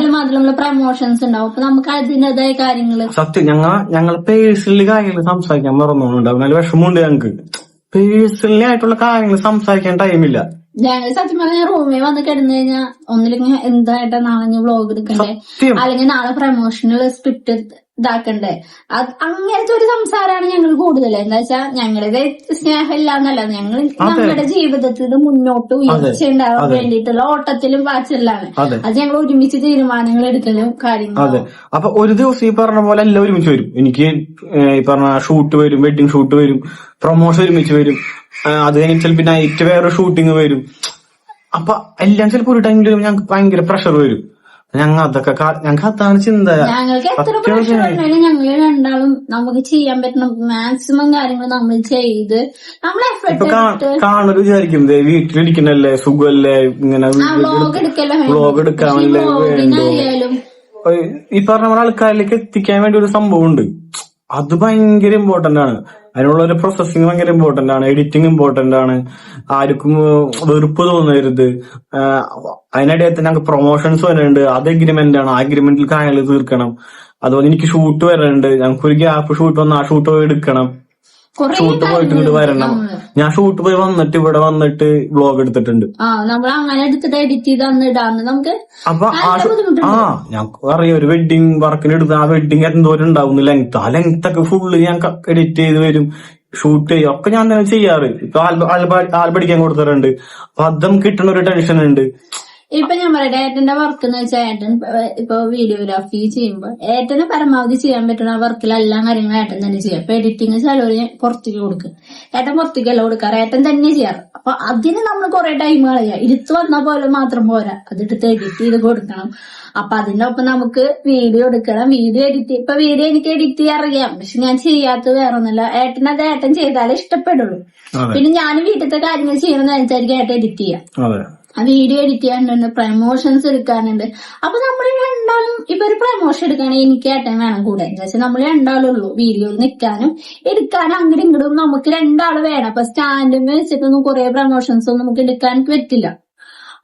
പ്രമോഷൻസ് ഉണ്ടാവും. നമുക്ക് അതിന്റെതായ കാര്യങ്ങൾ. സത്യം ഞങ്ങൾ ഞങ്ങൾ പേഴ്സണലി കാര്യങ്ങൾ സംസാരിക്കാൻ മറന്നുകൊണ്ട് നല്ല വിഷമമുണ്ട് ഞങ്ങൾക്ക് പേഴ്സണലി ആയിട്ടുള്ള കാര്യങ്ങൾ സംസാരിക്കാൻ ടൈമില്ല സത്യം പറഞ്ഞ റൂമിൽ വന്ന് കിടന്നു കഴിഞ്ഞാൽ ഒന്നില്ലെങ്കിൽ എന്തായിട്ടാ നാളെ വ്ളോഗ് എടുക്കണ്ടേ? അല്ലെങ്കിൽ നാളെ പ്രമോഷനുള്ള സ്പിറ്റ് ഇതാക്കണ്ടേ? അത് അങ്ങനത്തെ ഒരു സംസാരമാണ് ഞങ്ങൾ കൂടുതൽ എന്താ വെച്ചാൽ ഞങ്ങളുടെ സ്നേഹമില്ല എന്നല്ല ഞങ്ങൾ ഞങ്ങളുടെ ജീവിതത്തിൽ മുന്നോട്ട് ഉയർച്ച ഉണ്ടാവാൻ വേണ്ടിയിട്ടുള്ള ഓട്ടത്തിലും പാച്ചിലാണ് അത്. ഞങ്ങൾ ഒരുമിച്ച് തീരുമാനങ്ങൾ എടുക്കലും കാര്യങ്ങളും. അപ്പൊ ഒരു ദിവസം ഈ പറഞ്ഞ പോലെ എല്ലാം ഒരുമിച്ച് വരും. എനിക്ക് ഈ പറഞ്ഞ ഷൂട്ട് വരും വെഡിങ് ഷൂട്ട് വരും പ്രൊമോഷൻ ഒരുമിച്ച് വരും. അത് കഴിഞ്ഞ് പിന്നെ നൈറ്റ് വേറെ ഷൂട്ടിങ് വരും. അപ്പൊ എല്ലാം ചിലപ്പോ ഒരു ടൈമിൽ ഞങ്ങൾക്ക് ഭയങ്കര പ്രഷർ വരും. ഞങ്ങൾ അതൊക്കെ ഞങ്ങൾക്ക് അതാണ് ചിന്ത. ഞങ്ങൾക്ക് എത്ര പ്രഷർ പ്രശ്നം ഉണ്ടെങ്കിലും ഞങ്ങൾ രണ്ടാളും നമുക്ക് ചെയ്യാൻ പറ്റുന്ന മാക്സിമം കാര്യങ്ങൾ നമ്മൾ ചെയ്ത് നമ്മൾ എഫർട്ട് വിചാരിക്കും വീട്ടിലിരിക്കണല്ലേ സുഖമല്ലേ ഇങ്ങനെ ബ്ലോഗ് വ്ലോഗ് എടുക്കല്ലേ വ്ലോഗ് എടുക്കാമല്ലേ വേണ്ടോ? ഈ പറഞ്ഞ ആൾക്കാരിലേക്ക് എത്തിക്കാൻ വേണ്ടി ഒരു സംഭവം ഉണ്ട് അത് ഭയങ്കര ഇമ്പോർട്ടന്റ് ആണ്. അതിനുള്ള ഒരു പ്രോസസ്സിങ് ഭയങ്കര ഇമ്പോർട്ടന്റ് ആണ്. എഡിറ്റിംഗ് ഇമ്പോർട്ടന്റ് ആണ്. ആർക്കും വെറുപ്പ് തോന്നരുത്. അതിനിടയിൽ തന്നെ ഞങ്ങൾക്ക് പ്രൊമോഷൻസ് വരുന്നുണ്ട് അത് എഗ്രിമെന്റ് ആണ്. ആ അഗ്രിമെന്റിൽ കാര്യങ്ങൾ തീർക്കണം. അതുപോലെ എനിക്ക് ഷൂട്ട് വരുന്നുണ്ട് ഞങ്ങൾക്ക് ഒരു ഗ്യാപ്പ് ഷൂട്ട് വന്ന് ആ ഷൂട്ട് എടുക്കണം. ഷൂട്ട് പോയിട്ട് ഇങ്ങോട്ട് വരണം. ഞാൻ ഷൂട്ട് പോയി വന്നിട്ട് ഇവിടെ വന്നിട്ട് ബ്ലോഗ് എടുത്തിട്ടുണ്ട്. ആ നമ്മൾ അങ്ങനെ എടുത്തിട്ട് എഡിറ്റ് ചെയ്ത് അന്ന് ഇടാന്ന്. നമുക്ക് അപ്പൊ ആ ഞാൻ ഞങ്ങൾക്ക് അറിയാം ഒരു വെഡിങ് വർക്കിന് എടുത്ത് ആ വെഡിങ് എന്തോരം ഉണ്ടാവും ലെങ്ത് ആ. ലെങ്ത് ഒക്കെ ഫുള്ള് ഞാൻ എഡിറ്റ് ചെയ്ത് വരും. ഷൂട്ട് ചെയ്യും. ഒക്കെ ഞാൻ തന്നെ ചെയ്യാറ്. ഇപ്പൊ ആൽബടിക്കാൻ കൊടുത്തിട്ടുണ്ട്. അപ്പൊ അതും കിട്ടുന്ന ഒരു ടെൻഷൻ ഉണ്ട്. ഇപ്പൊ ഞാൻ പറയട്ടെ ഏട്ടന്റെ വർക്ക് എന്ന് വെച്ചാൽ ഏട്ടൻ ഇപ്പൊ വീഡിയോഗ്രാഫി ചെയ്യുമ്പോൾ ഏട്ടന് പരമാവധി ചെയ്യാൻ പറ്റുന്ന വർക്കിൽ എല്ലാ കാര്യങ്ങളും ഏട്ടൻ തന്നെ ചെയ്യാം. ഇപ്പൊ എഡിറ്റിംഗ് ചിലവര് പുറത്തേക്ക് കൊടുക്കും. ഏട്ടൻ പുറത്തേക്കല്ല കൊടുക്കാറ് ഏട്ടൻ തന്നെ ചെയ്യാറ്. അപ്പൊ അതിന് നമ്മൾ കുറെ ടൈം കളയാ ഇരുത്ത് വന്ന പോലെ മാത്രം പോരാ. അതെടുത്ത് എഡിറ്റ് ചെയ്ത് കൊടുക്കണം. അപ്പൊ അതിന്റെ ഒപ്പം നമുക്ക് വീഡിയോ എടുക്കണം. വീഡിയോ എഡിറ്റ് ഇപ്പൊ വീഡിയോ എനിക്ക് എഡിറ്റ് ചെയ്യാൻ അറിയാം. പക്ഷെ ഞാൻ ചെയ്യാത്തത് വേറെ ഒന്നുമില്ല. ഏട്ടൻ അത് ഏട്ടൻ ചെയ്താലേ ഇഷ്ടപ്പെടുള്ളൂ. പിന്നെ ഞാൻ വീട്ടിലത്തെ കാര്യങ്ങൾ ചെയ്യണമെന്ന് വെച്ചായിരിക്കും ഏട്ടൻ എഡിറ്റ് ചെയ്യാം ആ വീഡിയോ എഡിറ്റ് ചെയ്യാനുണ്ട് പ്രമോഷൻസ് എടുക്കാനുണ്ട്. അപ്പൊ നമ്മൾ രണ്ടാളും ഇപ്പൊ ഒരു പ്രമോഷൻ എടുക്കുകയാണെങ്കിൽ എനിക്ക് ഏട്ടൻ വേണം കൂടെ. എന്താ വെച്ചാൽ നമ്മൾ രണ്ടാളുള്ളൂ. വീഡിയോ നിൽക്കാനും എടുക്കാനും അങ്ങോട്ടും ഇങ്ങോട്ടും നമുക്ക് രണ്ടാൾ വേണം. അപ്പൊ സ്റ്റാൻഡിൽ വെച്ചിട്ടൊന്നും കുറെ പ്രമോഷൻസ് ഒന്നും നമുക്ക് എടുക്കാൻ പറ്റില്ല.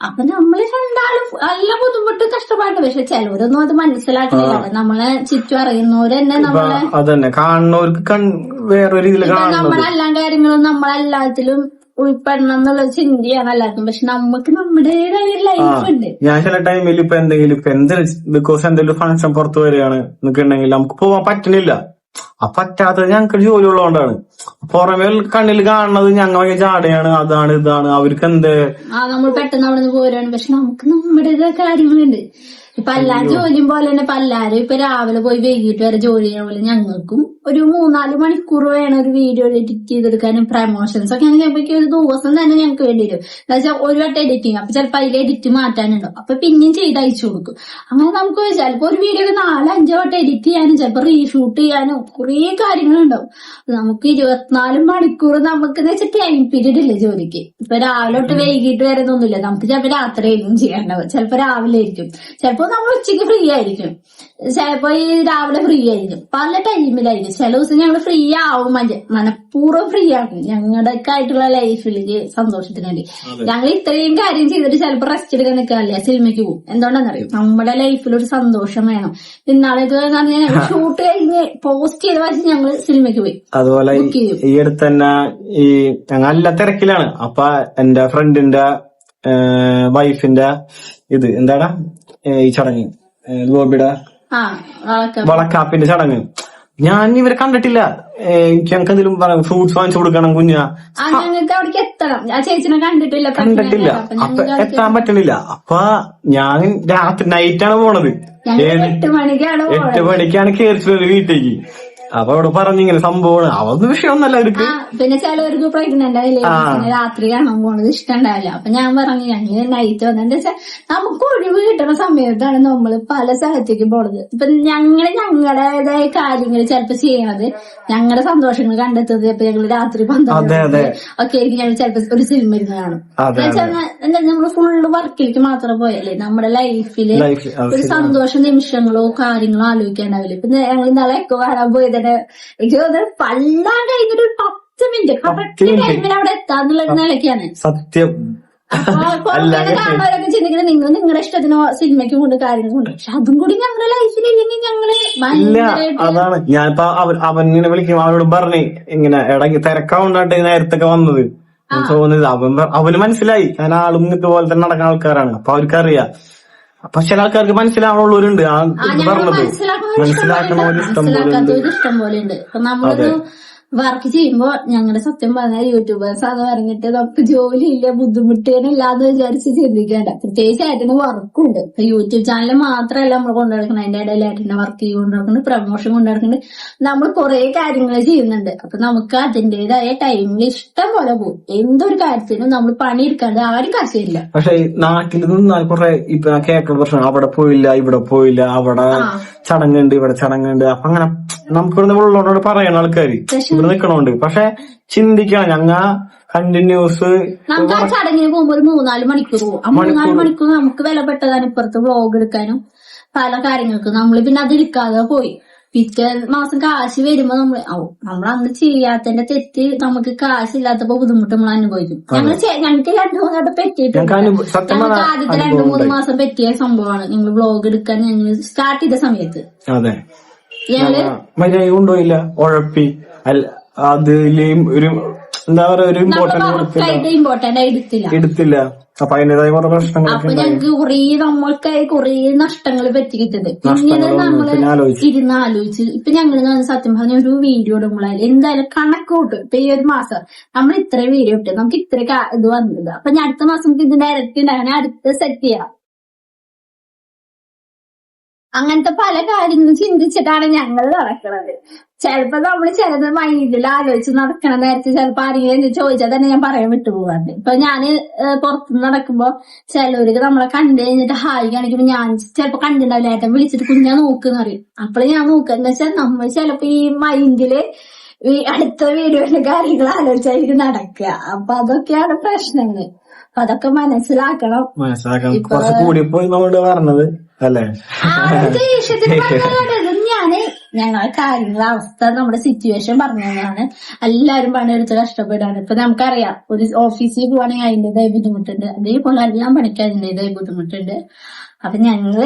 അപ്പൊ നമ്മൾ രണ്ടാളും നല്ല ബുദ്ധിമുട്ട് കഷ്ടപ്പാട്ട് പക്ഷെ ചിലവരൊന്നും അത് മനസ്സിലാക്കുന്നില്ല. നമ്മളെ ചുറ്റും അറിയുന്നവര് തന്നെ നമ്മളെ അതന്നെ. കാണുന്നവർക്ക് വേറൊരു നമ്മളെല്ലാ കാര്യങ്ങളും നമ്മളെല്ലാത്തിലും ഉൾപ്പെടണം എന്നുള്ള ചിന്തയാണ് എല്ലാവർക്കും. പക്ഷെ നമുക്ക് നമ്മുടേതായ ലൈഫ് ഉണ്ട്. ഞാൻ ചില ടൈമിൽ ഇപ്പൊ എന്തെങ്കിലും ഇപ്പൊ എന്തെങ്കിലും ബിക്കോസ് എന്തെങ്കിലും ഫംഗ്ഷൻ പുറത്ത് വരികയാണ് നിക്കുണ്ടെങ്കിൽ നമുക്ക് പോവാൻ പറ്റണില്ല. ആ പറ്റാത്തത് ഞങ്ങൾക്ക് ജോലി ഉള്ളതുകൊണ്ടാണ്. പുറമേ കണ്ണിൽ കാണുന്നത് ഞങ്ങൾ ചാടയാണ് അതാണ് ഇതാണ് അവർക്ക് എന്ത്? ആ നമ്മൾ പെട്ടെന്ന് അവിടെ നിന്ന് പോരാണ് പക്ഷെ നമുക്ക് നമ്മുടെ കാര്യങ്ങളുണ്ട്. ഇപ്പൊ എല്ലാ ജോലിയും പോലെ തന്നെ ഇപ്പൊ എല്ലാരും ഇപ്പൊ രാവിലെ പോയി വൈകിട്ട് വരെ ജോലി ചെയ്യണ പോലെ ഞങ്ങൾക്കും ഒരു മൂന്നാൽ മണിക്കൂർ വേണം ഒരു വീഡിയോ എഡിറ്റ് ചെയ്തെടുക്കാനും പ്രമോഷൻസ് ഒക്കെ. ഞങ്ങൾക്ക് ഒരു ദിവസം തന്നെ ഞങ്ങൾക്ക് വേണ്ടി വരും. എന്താ വെച്ചാൽ ഒരു വട്ടം എഡിറ്റിങ് അപ്പൊ ചിലപ്പോ അതിൽ എഡിറ്റ് മാറ്റാനുണ്ടോ. അപ്പൊ പിന്നെയും ചെയ്ത് അയച്ചു കൊടുക്കും. അങ്ങനെ നമുക്ക് ചിലപ്പോ ഒരു വീഡിയോ നാല് അഞ്ചോ വട്ടം എഡിറ്റ് ചെയ്യാനും ചിലപ്പോ റീഷൂട്ട് ചെയ്യാനും കുറേ കാര്യങ്ങളുണ്ടാവും. നമുക്ക് ഇരുപത്തിനാല് മണിക്കൂർ നമുക്ക് എന്ന് വെച്ചാൽ ടൈം പീരീഡ് ഇല്ല ജോലിക്ക്. ഇപ്പൊ രാവിലെ തൊട്ട് വൈകിട്ട് വരെ ഒന്നുമില്ല. നമുക്ക് ചിലപ്പോ രാത്രിയായിരിക്കും ചെയ്യേണ്ടത്. ചിലപ്പോ രാവിലെ ആയിരിക്കും. ചിലപ്പോ നമ്മൾ ഉച്ചയ്ക്ക് ഫ്രീ ആയിരിക്കും. ചിലപ്പോ ഈ രാവിലെ ഫ്രീ ആയിരിക്കും. പല ടൈമിലായിരിക്കും ചില ദിവസം ഞങ്ങൾ ഫ്രീ ആവും മന- മനഃപൂർവം ഫ്രീ ആകും ഞങ്ങളുടെ ഒക്കെ ആയിട്ടുള്ള ലൈഫിലേക്ക് സന്തോഷത്തിന് വേണ്ടി. ഞങ്ങൾ ഇത്രയും കാര്യം ചെയ്തിട്ട് ചിലപ്പോ റെസ്റ്റ് എടുക്കാൻ നിൽക്കാറില്ല സിനിമയ്ക്ക് പോകും. എന്തുകൊണ്ടാണെന്നറിയും നമ്മുടെ ലൈഫിൽ ഒരു സന്തോഷം വേണം. ഇന്നാളേക്ക് പറഞ്ഞാൽ ഷൂട്ട് കഴിഞ്ഞ് പോസ്റ്റ് ചെയ്ത വശം ഞങ്ങൾ സിനിമയ്ക്ക് പോയി. അതുപോലെ ഈ- അടുത്ത് തന്നെ ഈ ഞങ്ങൾ നല്ല തിരക്കിലാണ്. അപ്പൊ എന്റെ ഫ്രണ്ടിന്റെ വൈഫിന്റെ ഇത് എന്താടാ? ഈ ചടങ്ങ്. ഗോപിയുടെ വളക്കാപ്പിന്റെ ചടങ്ങ്. ഞാൻ ഇവരെ കണ്ടിട്ടില്ല. എനിക്ക് ഞങ്ങൾക്ക് എന്തെങ്കിലും പറയാം ഫ്രൂട്ട്സ് വാങ്ങിച്ചു കൊടുക്കണം കുഞ്ഞ. കണ്ടിട്ടില്ല. അപ്പൊ എത്താൻ പറ്റണില്ല അപ്പൊ ഞാൻ രാത്രി നൈറ്റാണ് പോണത്. എട്ട് മണിക്കാണ് കേറിച്ചത് വീട്ടിലേക്ക്. അപ്പൊ അവിടെ പറഞ്ഞിങ്ങനെ സംഭവമാണ്. അതൊന്നും വിഷയമൊന്നല്ല അവർക്ക് പിന്നെ ചിലവർക്ക് പ്രഗ്നന്റ് ആയില്ലേ രാത്രി കാണാൻ പോണത് ഇഷ്ടണ്ടാവില്ല അപ്പൊ ഞാൻ പറഞ്ഞു ഞങ്ങൾ നൈറ്റ് വന്നത് എന്താ വെച്ചാൽ നമുക്ക് ഒഴിവ് കിട്ടുന്ന സമയത്താണ് നമ്മൾ പല സ്ഥലത്തേക്ക് പോണത്. ഇപ്പൊ ഞങ്ങൾ ഞങ്ങളുടേതായ കാര്യങ്ങൾ ചിലപ്പോ ചെയ്യണത് ഞങ്ങളുടെ സന്തോഷങ്ങൾ കണ്ടെത്തുന്നത് ഇപ്പൊ ഞങ്ങൾ രാത്രി പന്ത്രണ്ട്. ഒക്കെ ഞങ്ങൾ ചിലപ്പോ ഒരു സിനിമ ഇരുന്ന് കാണും. നമ്മൾ ഫുള്ള് വർക്കിലേക്ക് മാത്രം പോയല്ലേ? നമ്മുടെ ലൈഫിൽ ഒരു സന്തോഷ നിമിഷങ്ങളോ കാര്യങ്ങളോ ആലോചിക്കാണ്ടാവില്ല. ഇപ്പൊ ഞങ്ങൾ ഇന്നലെ എക്കോ കാണാൻ പോയതിന് എനിക്ക് തോന്നുന്നത് പല്ലാണ്ട് കഴിഞ്ഞിട്ട് ഒരു പത്ത് മിനിറ്റ്. കറക്റ്റ്. ടൈമിൽ അവിടെ എത്താന്നുള്ള ഒരു നിലയ്ക്കാണ്? സത്യം. കാണുന്നവരൊക്കെ ചിന്തിക്കുന്നത് നിങ്ങൾ നിങ്ങളുടെ ഇഷ്ടത്തിന് സിനിമയ്ക്ക് കൊണ്ട് കാര്യങ്ങൾ കൊണ്ട്. പക്ഷെ അതും കൂടി ഞങ്ങളുടെ ലൈഫിലില്ലെങ്കിൽ ഞങ്ങൾ അതാണ്. ഞാനിപ്പോ ഇങ്ങനെ വിളിക്കും. അവരോട് പറഞ്ഞു ഇങ്ങനെ ഇടയ്ക്ക് തിരക്കാവുണ്ടായിട്ട് നേരത്തൊക്കെ വന്നത്. തോന്നിയത് അവൻ അവന് മനസ്സിലായി. ഞാൻ ആളും ഇതുപോലെ തന്നെ നടക്കുന്ന ആൾക്കാരാണ്. അപ്പൊ അവർക്കറിയാം. അപ്പൊ ചില ആൾക്കാർക്ക് മനസ്സിലാവണുള്ളവരുണ്ട് ആ പറഞ്ഞത് മനസ്സിലാക്കണവര് ഇഷ്ടം പോലെ ഉണ്ട്. മനസ്സിലാക്കാത്തവര് വർക്ക് ചെയ്യുമ്പോ ഞങ്ങളുടെ സത്യം പറഞ്ഞാൽ യൂട്യൂബേഴ്സ് അത് പറഞ്ഞിട്ട് നമുക്ക് ഇല്ല ബുദ്ധിമുട്ടേനില്ല എന്ന് വിചാരിച്ച് ചിന്തിക്കേണ്ട പ്രത്യേകിച്ച് ഏട്ടന് വർക്കുണ്ട്. ഇപ്പൊ യൂട്യൂബ് ചാനൽ മാത്രമല്ല നമ്മൾ കൊണ്ടുനടക്കുന്നത് അതിന്റെ ഇടയിൽ ഏട്ടന്റെ വർക്ക് കൊണ്ടുനടക്കുന്നുണ്ട് പ്രൊമോഷൻ കൊണ്ടുനടക്കുന്നുണ്ട് നമ്മൾ കുറെ കാര്യങ്ങൾ ചെയ്യുന്നുണ്ട്. അപ്പൊ നമുക്ക് അതിന്റേതായ ടൈമിൽ ഇഷ്ടം പോലെ പോകും എന്തൊരു കാര്യത്തിനും നമ്മൾ പണിയെടുക്കാണ്ട് ആരും കാശില്ല. പക്ഷെ നാട്ടിൽ നിന്നാൽ കുറെ ഇപ്പൊ കേക്കുള്ള പ്രശ്നം അവിടെ പോയില്ല ഇവിടെ പോയില്ല അവിടെ ചടങ്ങുണ്ട് ഇവിടെ ചടങ്ങുണ്ട്. അപ്പൊ അങ്ങനെ നമുക്ക് ഉള്ളവരോട് പറയണ ആൾക്കാര്. ഇവിടെ നിക്കണോണ്ട് പക്ഷെ ചിന്തിക്കണം ഞങ്ങ കണ്ടിന്യൂസ് നമുക്ക് ആ ചടങ്ങിന് പോകുമ്പോൾ ഒരു മൂന്നാൽ മണിക്കൂർ പോകും. ആ മൂന്നാൽ മണിക്കൂർ. നമുക്ക് വിലപ്പെട്ടതാണ് ഇപ്പുറത്ത് വ്ളോഗ് എടുക്കാനും പല കാര്യങ്ങൾക്കും. നമ്മൾ പിന്നെ അത് എടുക്കാതെ പോയി. പിറ്റേ മാസം കാശ് വരുമ്പോ നമ്മൾ നമ്മൾ അന്ന് ചെയ്യാത്തതിന്റെ തെറ്റ് നമുക്ക് കാശില്ലാത്തപ്പോ ബുദ്ധിമുട്ട് നമ്മൾ അനുഭവിക്കും. ഞങ്ങൾ ഞങ്ങൾക്ക് രണ്ടു മൂന്ന് വട്ടം പറ്റിയിട്ടുണ്ട്. ഞങ്ങൾക്ക് ആദ്യത്തെ രണ്ടു മൂന്ന് മാസം പറ്റിയ സംഭവമാണ്. നിങ്ങൾ വ്ളോഗ് എടുക്കാൻ ഞങ്ങൾ സ്റ്റാർട്ട് ചെയ്ത സമയത്ത്. ഞങ്ങൾ ഇല്ല ഉഴപ്പി. അല്ല അതിൽ ഒരു എന്താ പറയാ ഒരു ഇമ്പോർട്ടന്റ് എടുത്തില്ല. അപ്പൊ അതിന്റേതായ കുറെ പ്രശ്നങ്ങൾ അപ്പൊ ഞങ്ങക്ക് കുറേ നമ്മൾക്കായി കുറേ നഷ്ടങ്ങൾ പറ്റിക്കിട്ടത്. പിന്നീട് നമ്മൾ ഇരുന്ന് ആലോചിച്ച്. ഇപ്പൊ ഞങ്ങൾ സത്യം പറഞ്ഞ ഒരു വീഡിയോ ഇടുമ്പോഴായാലും എന്തായാലും കണക്ക് കൂട്ടും. ഇപ്പൊ ഈ ഒരു മാസം നമ്മൾ ഇത്ര വീഡിയോ ഇട്ടു നമുക്ക് ഇത്ര ഇത് വന്നത് അപ്പൊ ഞാൻ അടുത്ത മാസം നമുക്ക് ഇതിന്റെ ഇരട്ടി ഉണ്ടാകാൻ അടുത്ത സെറ്റ് ചെയ്യാം. അങ്ങനത്തെ പല കാര്യങ്ങളും ചിന്തിച്ചിട്ടാണ് ഞങ്ങൾ നടക്കുന്നത് ചിലപ്പോ നമ്മൾ ചിലത് മൈൻഡിൽ ആലോചിച്ച് നടക്കണ നേരത്തെ ചിലപ്പോ ആരെങ്കിലും ചോദിച്ചാൽ തന്നെ ഞാൻ പറയാൻ വിട്ടുപോകാറുണ്ട്. ഇപ്പൊ ഞാൻ ഏഹ് പുറത്തുനിന്ന് നടക്കുമ്പോ ചിലവർക്ക് നമ്മളെ കണ്ടു കഴിഞ്ഞിട്ട് ഹായ് കാണിക്കുമ്പോ ഞാൻ ചിലപ്പോ കണ്ടിട്ടുണ്ടാവില്ല ഏട്ടൻ വിളിച്ചിട്ട് കുഞ്ഞാ നോക്കുന്ന പറയും. അപ്പോൾ ഞാൻ നോക്കുക വെച്ചാൽ നമ്മൾ ചിലപ്പോ ഈ മൈൻഡിൽ ഈ അടുത്ത വീഡിയോയിലെ കാര്യങ്ങൾ ആലോചിച്ചായിരിക്കും നടക്കുക. അപ്പൊ അതൊക്കെയാണ് പ്രശ്നങ്ങൾ അപ്പൊ അതൊക്കെ മനസ്സിലാക്കണം. മനസ്സിലാക്കണം. കുറച്ച് പോയി നമ്മളോട് പറഞ്ഞത് അല്ലേ? ഞാൻ ഞങ്ങളെ കാര്യങ്ങളെ അവസ്ഥ നമ്മുടെ സിറ്റുവേഷൻ പറഞ്ഞതാണ്. എല്ലാരും പണിയെടുത്ത് കഷ്ടപ്പെടാണ് ഇപ്പൊ നമുക്കറിയാം ഒരു ഓഫീസിൽ പോവാണെങ്കിൽ അതിന്റേതായ ബുദ്ധിമുട്ടുണ്ട്. അതേപോലെ എല്ലാം പണിക്ക് അതിന്റേതായ ബുദ്ധിമുട്ടുണ്ട്. അപ്പൊ ഞങ്ങൾ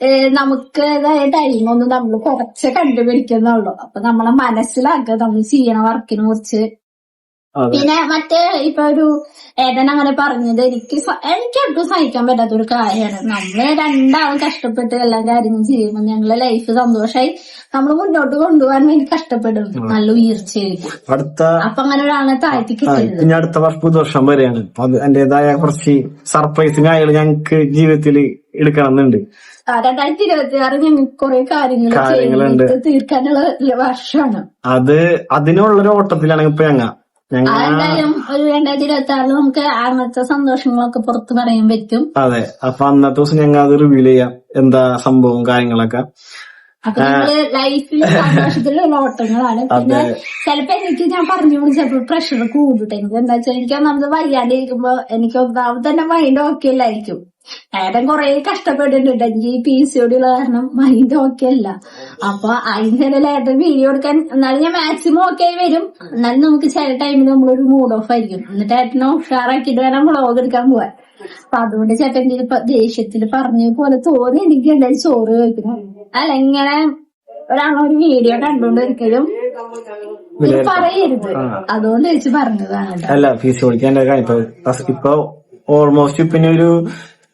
നമുക്ക് നമുക്കേതായ ടൈമൊന്നും നമ്മൾ കുറച്ച് കണ്ടുപിടിക്കുന്നുള്ളൂ. അപ്പൊ നമ്മളെ മനസ്സിലാക്കുക നമ്മൾ ചെയ്യണ വർക്കിനെ കുറിച്ച്. പിന്നെ മറ്റേ ഇപ്പൊ ഒരു ഏട്ടൻ അങ്ങനെ പറഞ്ഞത് എനിക്ക് എനിക്ക് ഒട്ടും സഹിക്കാൻ പറ്റാത്ത ഒരു കാര്യമാണ്. നമ്മൾ രണ്ടാളും കഷ്ടപ്പെട്ട് എല്ലാ കാര്യങ്ങളും ചെയ്യുമ്പോൾ ഞങ്ങളെ ലൈഫ് സന്തോഷമായി നമ്മൾ മുന്നോട്ട് കൊണ്ടുപോകാൻ വേണ്ടി കഷ്ടപ്പെടുന്നു. നല്ല ഉയർച്ചയായിരിക്കും അടുത്ത അപ്പൊ അങ്ങനെ ഒരാളെ താഴ്ത്തി ഇനി അടുത്ത വർഷം പുതുവർഷം വരെയാണ് അത് എന്റേതായ കുറച്ച് സർപ്രൈസിങ് ആയാലും ഞങ്ങക്ക് ജീവിതത്തിൽ എടുക്കണമെന്നുണ്ട്. രണ്ടായിരത്തി ഇരുപത്തി ആറ് ഞങ്ങൾക്ക് കുറെ കാര്യങ്ങൾ തീർക്കാനുള്ള വർഷമാണ്. അത് അതിനുള്ളൊരു ഓട്ടത്തിലാണ് ഇപ്പൊ ഞങ്ങ ഞങ്ങ ആ നമുക്ക് പറ്റും. അതെ. അപ്പൊ അന്നത്തെ ദിവസം ഞങ്ങൾ അത് റിവീൽ ചെയ്യാം. എന്താ സംഭവം കാര്യങ്ങളൊക്കെ. അപ്പൊ നമ്മൾ ലൈഫിൽ സന്തോഷത്തിലുള്ള ഓട്ടങ്ങളാണ്. പിന്നെ ചിലപ്പോ എനിക്ക് ഞാൻ പറഞ്ഞോളൂ ചിലപ്പോ പ്രഷർ കൂടുട്ടെ എനിക്ക് എന്താ വെച്ചാൽ എനിക്ക് ഒന്നാമത് വയ്യാണ്ടിരിക്കുമ്പോ എനിക്ക് ഒന്നാമത് തന്നെ മൈൻഡ് ഓക്കെ അല്ലായിരിക്കും ഏട്ടൻ കൊറേ കഷ്ടപ്പെട്ടിട്ടുണ്ട്. എനിക്ക് ഈ പി സി ഉള്ള കാരണം മൈൻഡ് ഓക്കെ അല്ല. അപ്പൊ അതിന്റെ ഏട്ടൻ വീഡിയോ എടുക്കാൻ എന്നാലും ഞാൻ മാക്സിമം ഓക്കെ ആയി വരും. എന്നാലും നമുക്ക് ചില ടൈമിൽ നമ്മളൊരു മൂഡ് ഓഫ് ആയിരിക്കും. എന്നിട്ട് ഏട്ടനെ ഉഷാറാക്കിയിട്ട് വേണം വ്ളോഗ് എടുക്കാൻ പോവാൻ. അപ്പൊ അതുകൊണ്ട് ചേട്ടൻ ഇപ്പൊ ദേഷ്യത്തിൽ പറഞ്ഞ പോലെ തോന്നി. എനിക്ക് എന്തായാലും ചോറ് കഴിക്കണം. അല്ല ഇങ്ങനെ ഒരാളൊരു വീഡിയോ കണ്ടുകൊണ്ടിരിക്കലും ഒരിക്കലും പറയരുത്. അതുകൊണ്ട് വെച്ച് പറഞ്ഞതാണ് അല്ല ഫസ്- ഇപ്പൊ ഓൾമോസ്റ്റ് പിന്നെ ഒരു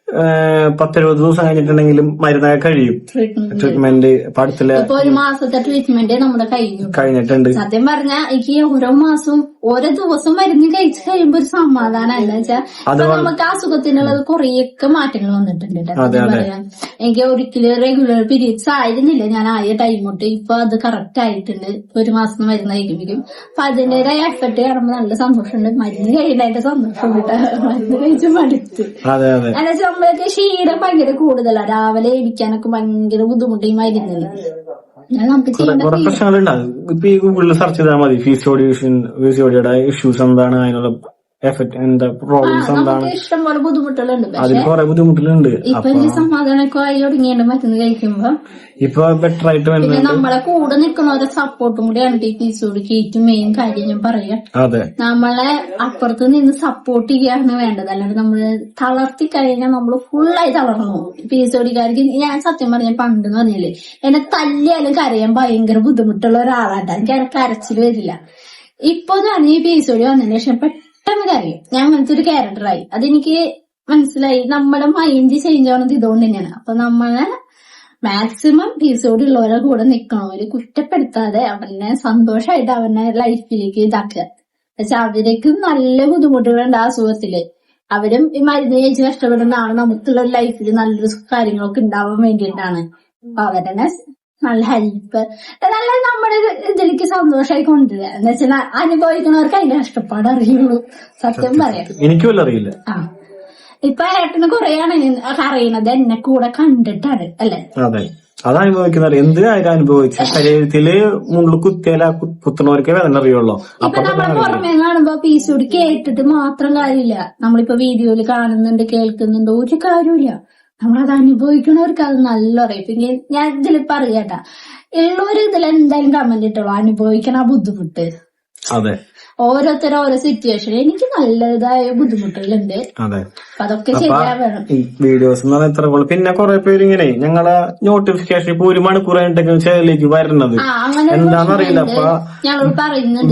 ഏഹ്, പത്തെഴുപത് ദിവസം കഴിഞ്ഞിട്ടുണ്ടെങ്കിലും മരുന്നൊക്കെ കഴിയും. ട്രീറ്റ്മെന്റ് ഇപ്പൊ ഒരു മാസത്തെ ട്രീറ്റ്മെന്റ് നമ്മുടെ കഴിഞ്ഞു കഴിഞ്ഞിട്ടുണ്ട്. സത്യം പറഞ്ഞ എനിക്ക് ഓരോ മാസവും ഓരോ ദിവസം മരുന്ന് കഴിച്ചു കഴിയുമ്പോ ഒരു സമാധാനം എന്താ വെച്ചാൽ നമുക്ക് അസുഖത്തിനുള്ളത് കുറെയൊക്കെ മാറ്റങ്ങൾ വന്നിട്ടുണ്ട് പറയാം. എനിക്ക് ഒരിക്കലും റെഗുലർ പീരീഡ്സ് ആയിരുന്നില്ല. ഞാൻ ആയ ടൈം തൊട്ട് ഇപ്പൊ അത് കറക്റ്റ് ആയിട്ടുണ്ട്. ഒരു മാസം മരുന്ന് കഴിക്കുമ്പോഴേക്കും അപ്പൊ അതിന്റേതായ എഫക്ട് കാണുമ്പോ നല്ല സന്തോഷമുണ്ട്. മരുന്ന് കഴിയുന്നതിന്റെ സന്തോഷം കിട്ടാ മരുന്ന് കഴിച്ച് മടുത്ത്. എന്നുവെച്ചാൽ നമ്മൾക്ക് ക്ഷീണം ഭയങ്കര കൂടുതലാണ് രാവിലെ ഇരിക്കാനൊക്കെ ഭയങ്കര ബുദ്ധിമുട്ടി മരുന്നില്ല കുറെ പ്രശ്നങ്ങളുണ്ടാകും ഇപ്പൊ ഈ ഗൂഗിളിൽ സെർച്ച് ചെയ്താൽ മതി. ഫീസ് ഫീസിയോഡിയുടെ ഇഷ്യൂസ് എന്താണ്? അതിനുള്ള എഫക്ട് എന്താ പ്രോബ്ലംസ് എന്താണ്? ഇഷ്ടം പോലെ ബുദ്ധിമുട്ടുകളുണ്ട് അതിൽ കുറെ ബുദ്ധിമുട്ടുകളുണ്ട്. ഇപ്പൊ സമാധാനമൊക്കെ ആയി തുടങ്ങിയുണ്ട് മരുന്ന് കഴിക്കുമ്പോ? ഇപ്പൊ ബെറ്റർ ആയിട്ട് പിന്നെ നമ്മളെ കൂടെ നിൽക്കുന്നവരെ സപ്പോർട്ടും ഈ പീസോടിക്ക് ഏറ്റവും മെയിൻ കാര്യം ഞാൻ പറയാം. അതെ. നമ്മളെ അപ്പുറത്ത് നിന്ന് സപ്പോർട്ട് ചെയ്യാണ് വേണ്ടത്. അല്ലാണ്ട് നമ്മൾ തളർത്തി കഴിഞ്ഞാൽ നമ്മൾ ഫുള്ളായി തളർന്നു പീസോടിക്കാർക്ക് ഞാൻ സത്യം പറഞ്ഞ പണ്ട് എന്ന് പറഞ്ഞില്ലേ എന്നെ തല്ലിയാലും കരയാൻ ഭയങ്കര ബുദ്ധിമുട്ടുള്ള ഒരാളാട്ടാ എനിക്ക് കരച്ചിൽ വരില്ല. ഇപ്പൊ ഞാൻ ഈ പീസോടി വന്നതിന് ശേഷം കരയും ഞാൻ മനസ്സൊരു ക്യാരക്ടറായി അതെനിക്ക് മനസ്സിലായി. നമ്മുടെ മൈൻഡ് ചേഞ്ച് ആവുന്നത് ഇതുകൊണ്ട് തന്നെയാണ്. അപ്പൊ നമ്മളെ മാക്സിമം പീസോട് ഉള്ളവരെ കൂടെ നിക്കണവര് കുറ്റപ്പെടുത്താതെ അവനെ സന്തോഷമായിട്ട് അവനെ ലൈഫിലേക്ക് ഇതാക്കുക. പക്ഷെ അവരേക്കും നല്ല ബുദ്ധിമുട്ടുകളുണ്ട് ആ അസുഖത്തിൽ. അവരും ഈ മരുന്ന് കഴിച്ച് കഷ്ടപ്പെടുന്നതാണ് നമുക്കുള്ള ലൈഫിൽ നല്ലൊരു കാര്യങ്ങളൊക്കെ ഉണ്ടാവാൻ വേണ്ടിയിട്ടാണ്. അപ്പൊ അവരെ നല്ല ഹെൽപ്പ് നല്ല നമ്മുടെ ഇതിലേക്ക് സന്തോഷമായി കൊണ്ടുവരിക. എന്ന് വെച്ചാൽ അനുഭവിക്കുന്നവർക്ക് അതിന്റെ കഷ്ടപ്പാട് അറിയുള്ളൂ. സത്യം പറയാം. എനിക്കും അറിയില്ല. ആ. ഇപ്പൊ ഏട്ടന് കുറെയാണ് അറിയണത്. എന്നെ കൂടെ കണ്ടിട്ടാണ് അല്ലെ? അതെ. അത് അനുഭവിക്കുന്നത്. എന്ത് കാര്യം അനുഭവിച്ച ശരീരത്തിൽ മുള്ളു കുത്തിയാല കുത്തുന്നവർക്കേ വേദന അറിയുള്ളൂ. ഇപ്പൊ അപ്പൊ നമ്മളെ പുറമേ കാണുമ്പോ പീസോട് കേട്ടിട്ട് മാത്രം കാര്യമില്ല. നമ്മളിപ്പോ വീഡിയോയിൽ കാണുന്നുണ്ട് കേൾക്കുന്നുണ്ട് ഒരു കാര്യമില്ല നമ്മളത് അനുഭവിക്കണവർക്ക് അത് നല്ല അറിയാം പിന്നെ ഞാൻ ഇതിൽ പറയാട്ടാ. ഉള്ളവര് ഇതിൽ എന്തായാലും കമന്റ് ഇട്ടോളൂ അനുഭവിക്കണ ബുദ്ധിമുട്ട്. അതെ. ഓരോരുത്തരും ഓരോ സിറ്റുവേഷൻ എനിക്ക് നല്ലതായ ബുദ്ധിമുട്ടുകളുണ്ട്. അതൊക്കെ ശരിയാവണം വീഡിയോസ് എന്ന് പറഞ്ഞാൽ എത്ര പോലെ. പിന്നെ കുറെ പേര് ഇങ്ങനെ ഞങ്ങളെ നോട്ടിഫിക്കേഷൻ ഇപ്പൊ ഒരു മണിക്കൂർ കഴിഞ്ഞിട്ടേക്ക് വരണത്. പ്രശ്നമുണ്ട്. അപ്പൊ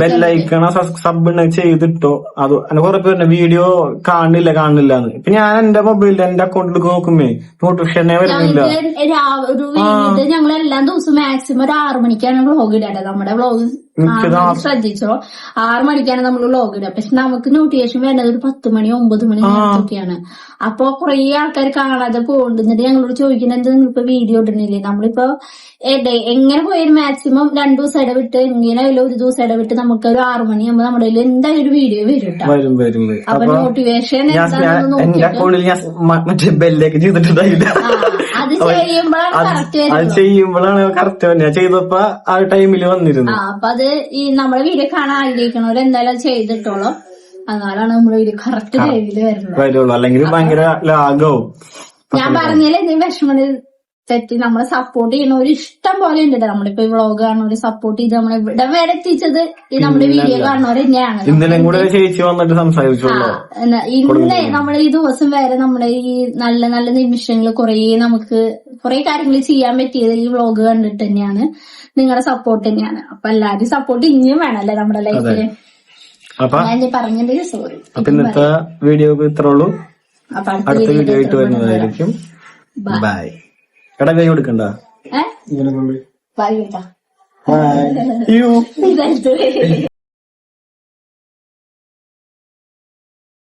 ബെല്ലൈക്കണ സബ് ചെയ്തിട്ടോ. അത് അങ്ങനെ കുറെ പേരുടെ വീഡിയോ കാണില്ല കാണില്ല എന്ന് ഇപ്പൊ ഞാൻ എന്റെ മൊബൈലിൽ എന്റെ അക്കൗണ്ടിലേക്ക് നോക്കുമ്പേ നോട്ടിഫിക്കേഷനെ വരുന്നില്ല. ഞങ്ങൾ എല്ലാ ദിവസവും മാക്സിമം ഒരു ആറു മണിക്കാണ് വ്ളോഗ് ഇടേണ്ടത് നമ്മുടെ വ്ളോഗ് ശ്രദ്ധിച്ചോ? ആറു മണിക്കാണ് നമ്മൾ വ്ളോഗ് ഇടുക. പക്ഷെ നമുക്ക് നോട്ടിഫിക്കേഷൻ വേണ്ടത് ഒരു പത്ത് മണി ഒമ്പത് മണി നേരത്തൊക്കെയാണ്. അപ്പൊ കുറെ ആൾക്കാർ കാണാതെ പോകുന്നുണ്ട് ഞങ്ങളോട് ചോദിക്കുന്നത് എന്താ നിങ്ങളിപ്പോ വീഡിയോ ഇടുന്നില്ലേ നമ്മളിപ്പോ എങ്ങനെ പോയാലും മാക്സിമം രണ്ടു ദിവസം ഇടവിട്ട് എങ്ങനെ ഒരു ദിവസം ഇടവിട്ട് നമുക്ക് ഒരു ആറു മണിയാകുമ്പോ നമ്മുടെ കയ്യിൽ എന്തായാലും ഒരു വീഡിയോ വരും. അപ്പൊ നോട്ടിഫിക്കേഷൻ എന്താണെന്ന് നോക്കിയിട്ട് അത് ചെയ്യുമ്പോഴാണ് കറക്റ്റ് തന്നെ ചെയ്തപ്പോ ആ ടൈമിൽ വന്നിരുന്നു. അപ്പൊ അത് ഈ നമ്മളെ വീഡിയോ കാണാൻ ആഗ്രഹിക്കണവര് എന്തായാലും ചെയ്തിട്ടോളൂ. എന്നാലാണ് നമ്മുടെ വീഡിയോ കറക്റ്റ് ടൈമിൽ വരുന്നത്. വരുള്ളൂ. അല്ലെങ്കിൽ ഭയങ്കര ലാഗവും. ഞാൻ പറഞ്ഞാലേ നീ വിഷമം തെറ്റി. നമ്മളെ സപ്പോർട്ട് ചെയ്യണവർ ഇഷ്ടം പോലെ ഉണ്ട്. നമ്മളിപ്പോ വ്ളോഗ് കാണുന്നവര് സപ്പോർട്ട് ചെയ്ത് നമ്മളെ ഇവിടെ വരെ എത്തിച്ചത് ഈ നമ്മുടെ വീഡിയോ കാണുന്നവർ തന്നെയാണ്. ഇന്നലെ കൂടെ ഒരു ചേച്ചി വന്നിട്ട് സംസാരിച്ചോളൂ? ഇന്ന് നമ്മുടെ ഈ ദിവസം വരെ നമ്മുടെ ഈ നല്ല നല്ല നിമിഷങ്ങൾ കുറേ നമുക്ക് കുറേ കാര്യങ്ങൾ ചെയ്യാൻ പറ്റിയത് ഈ വ്ളോഗ് കണ്ടിട്ട് തന്നെയാണ്. നിങ്ങളുടെ സപ്പോർട്ട് തന്നെയാണ്. അപ്പൊ എല്ലാരും സപ്പോർട്ട് ഇനിയും വേണല്ലേ നമ്മുടെ ലൈഫിൽ പറഞ്ഞിട്ട് ഞാൻ സോറി അപ്പൊ ഇന്നത്തെ വീഡിയോ ഇത്രയുള്ളൂ അപ്പൊ അടുത്ത വീഡിയോ ആയിട്ട് വരുന്നതായിരിക്കും. ബൈ എടാ കൈ കൊടുക്കണ്ട. ഇങ്ങനെ കൊണ്ട് ബൈ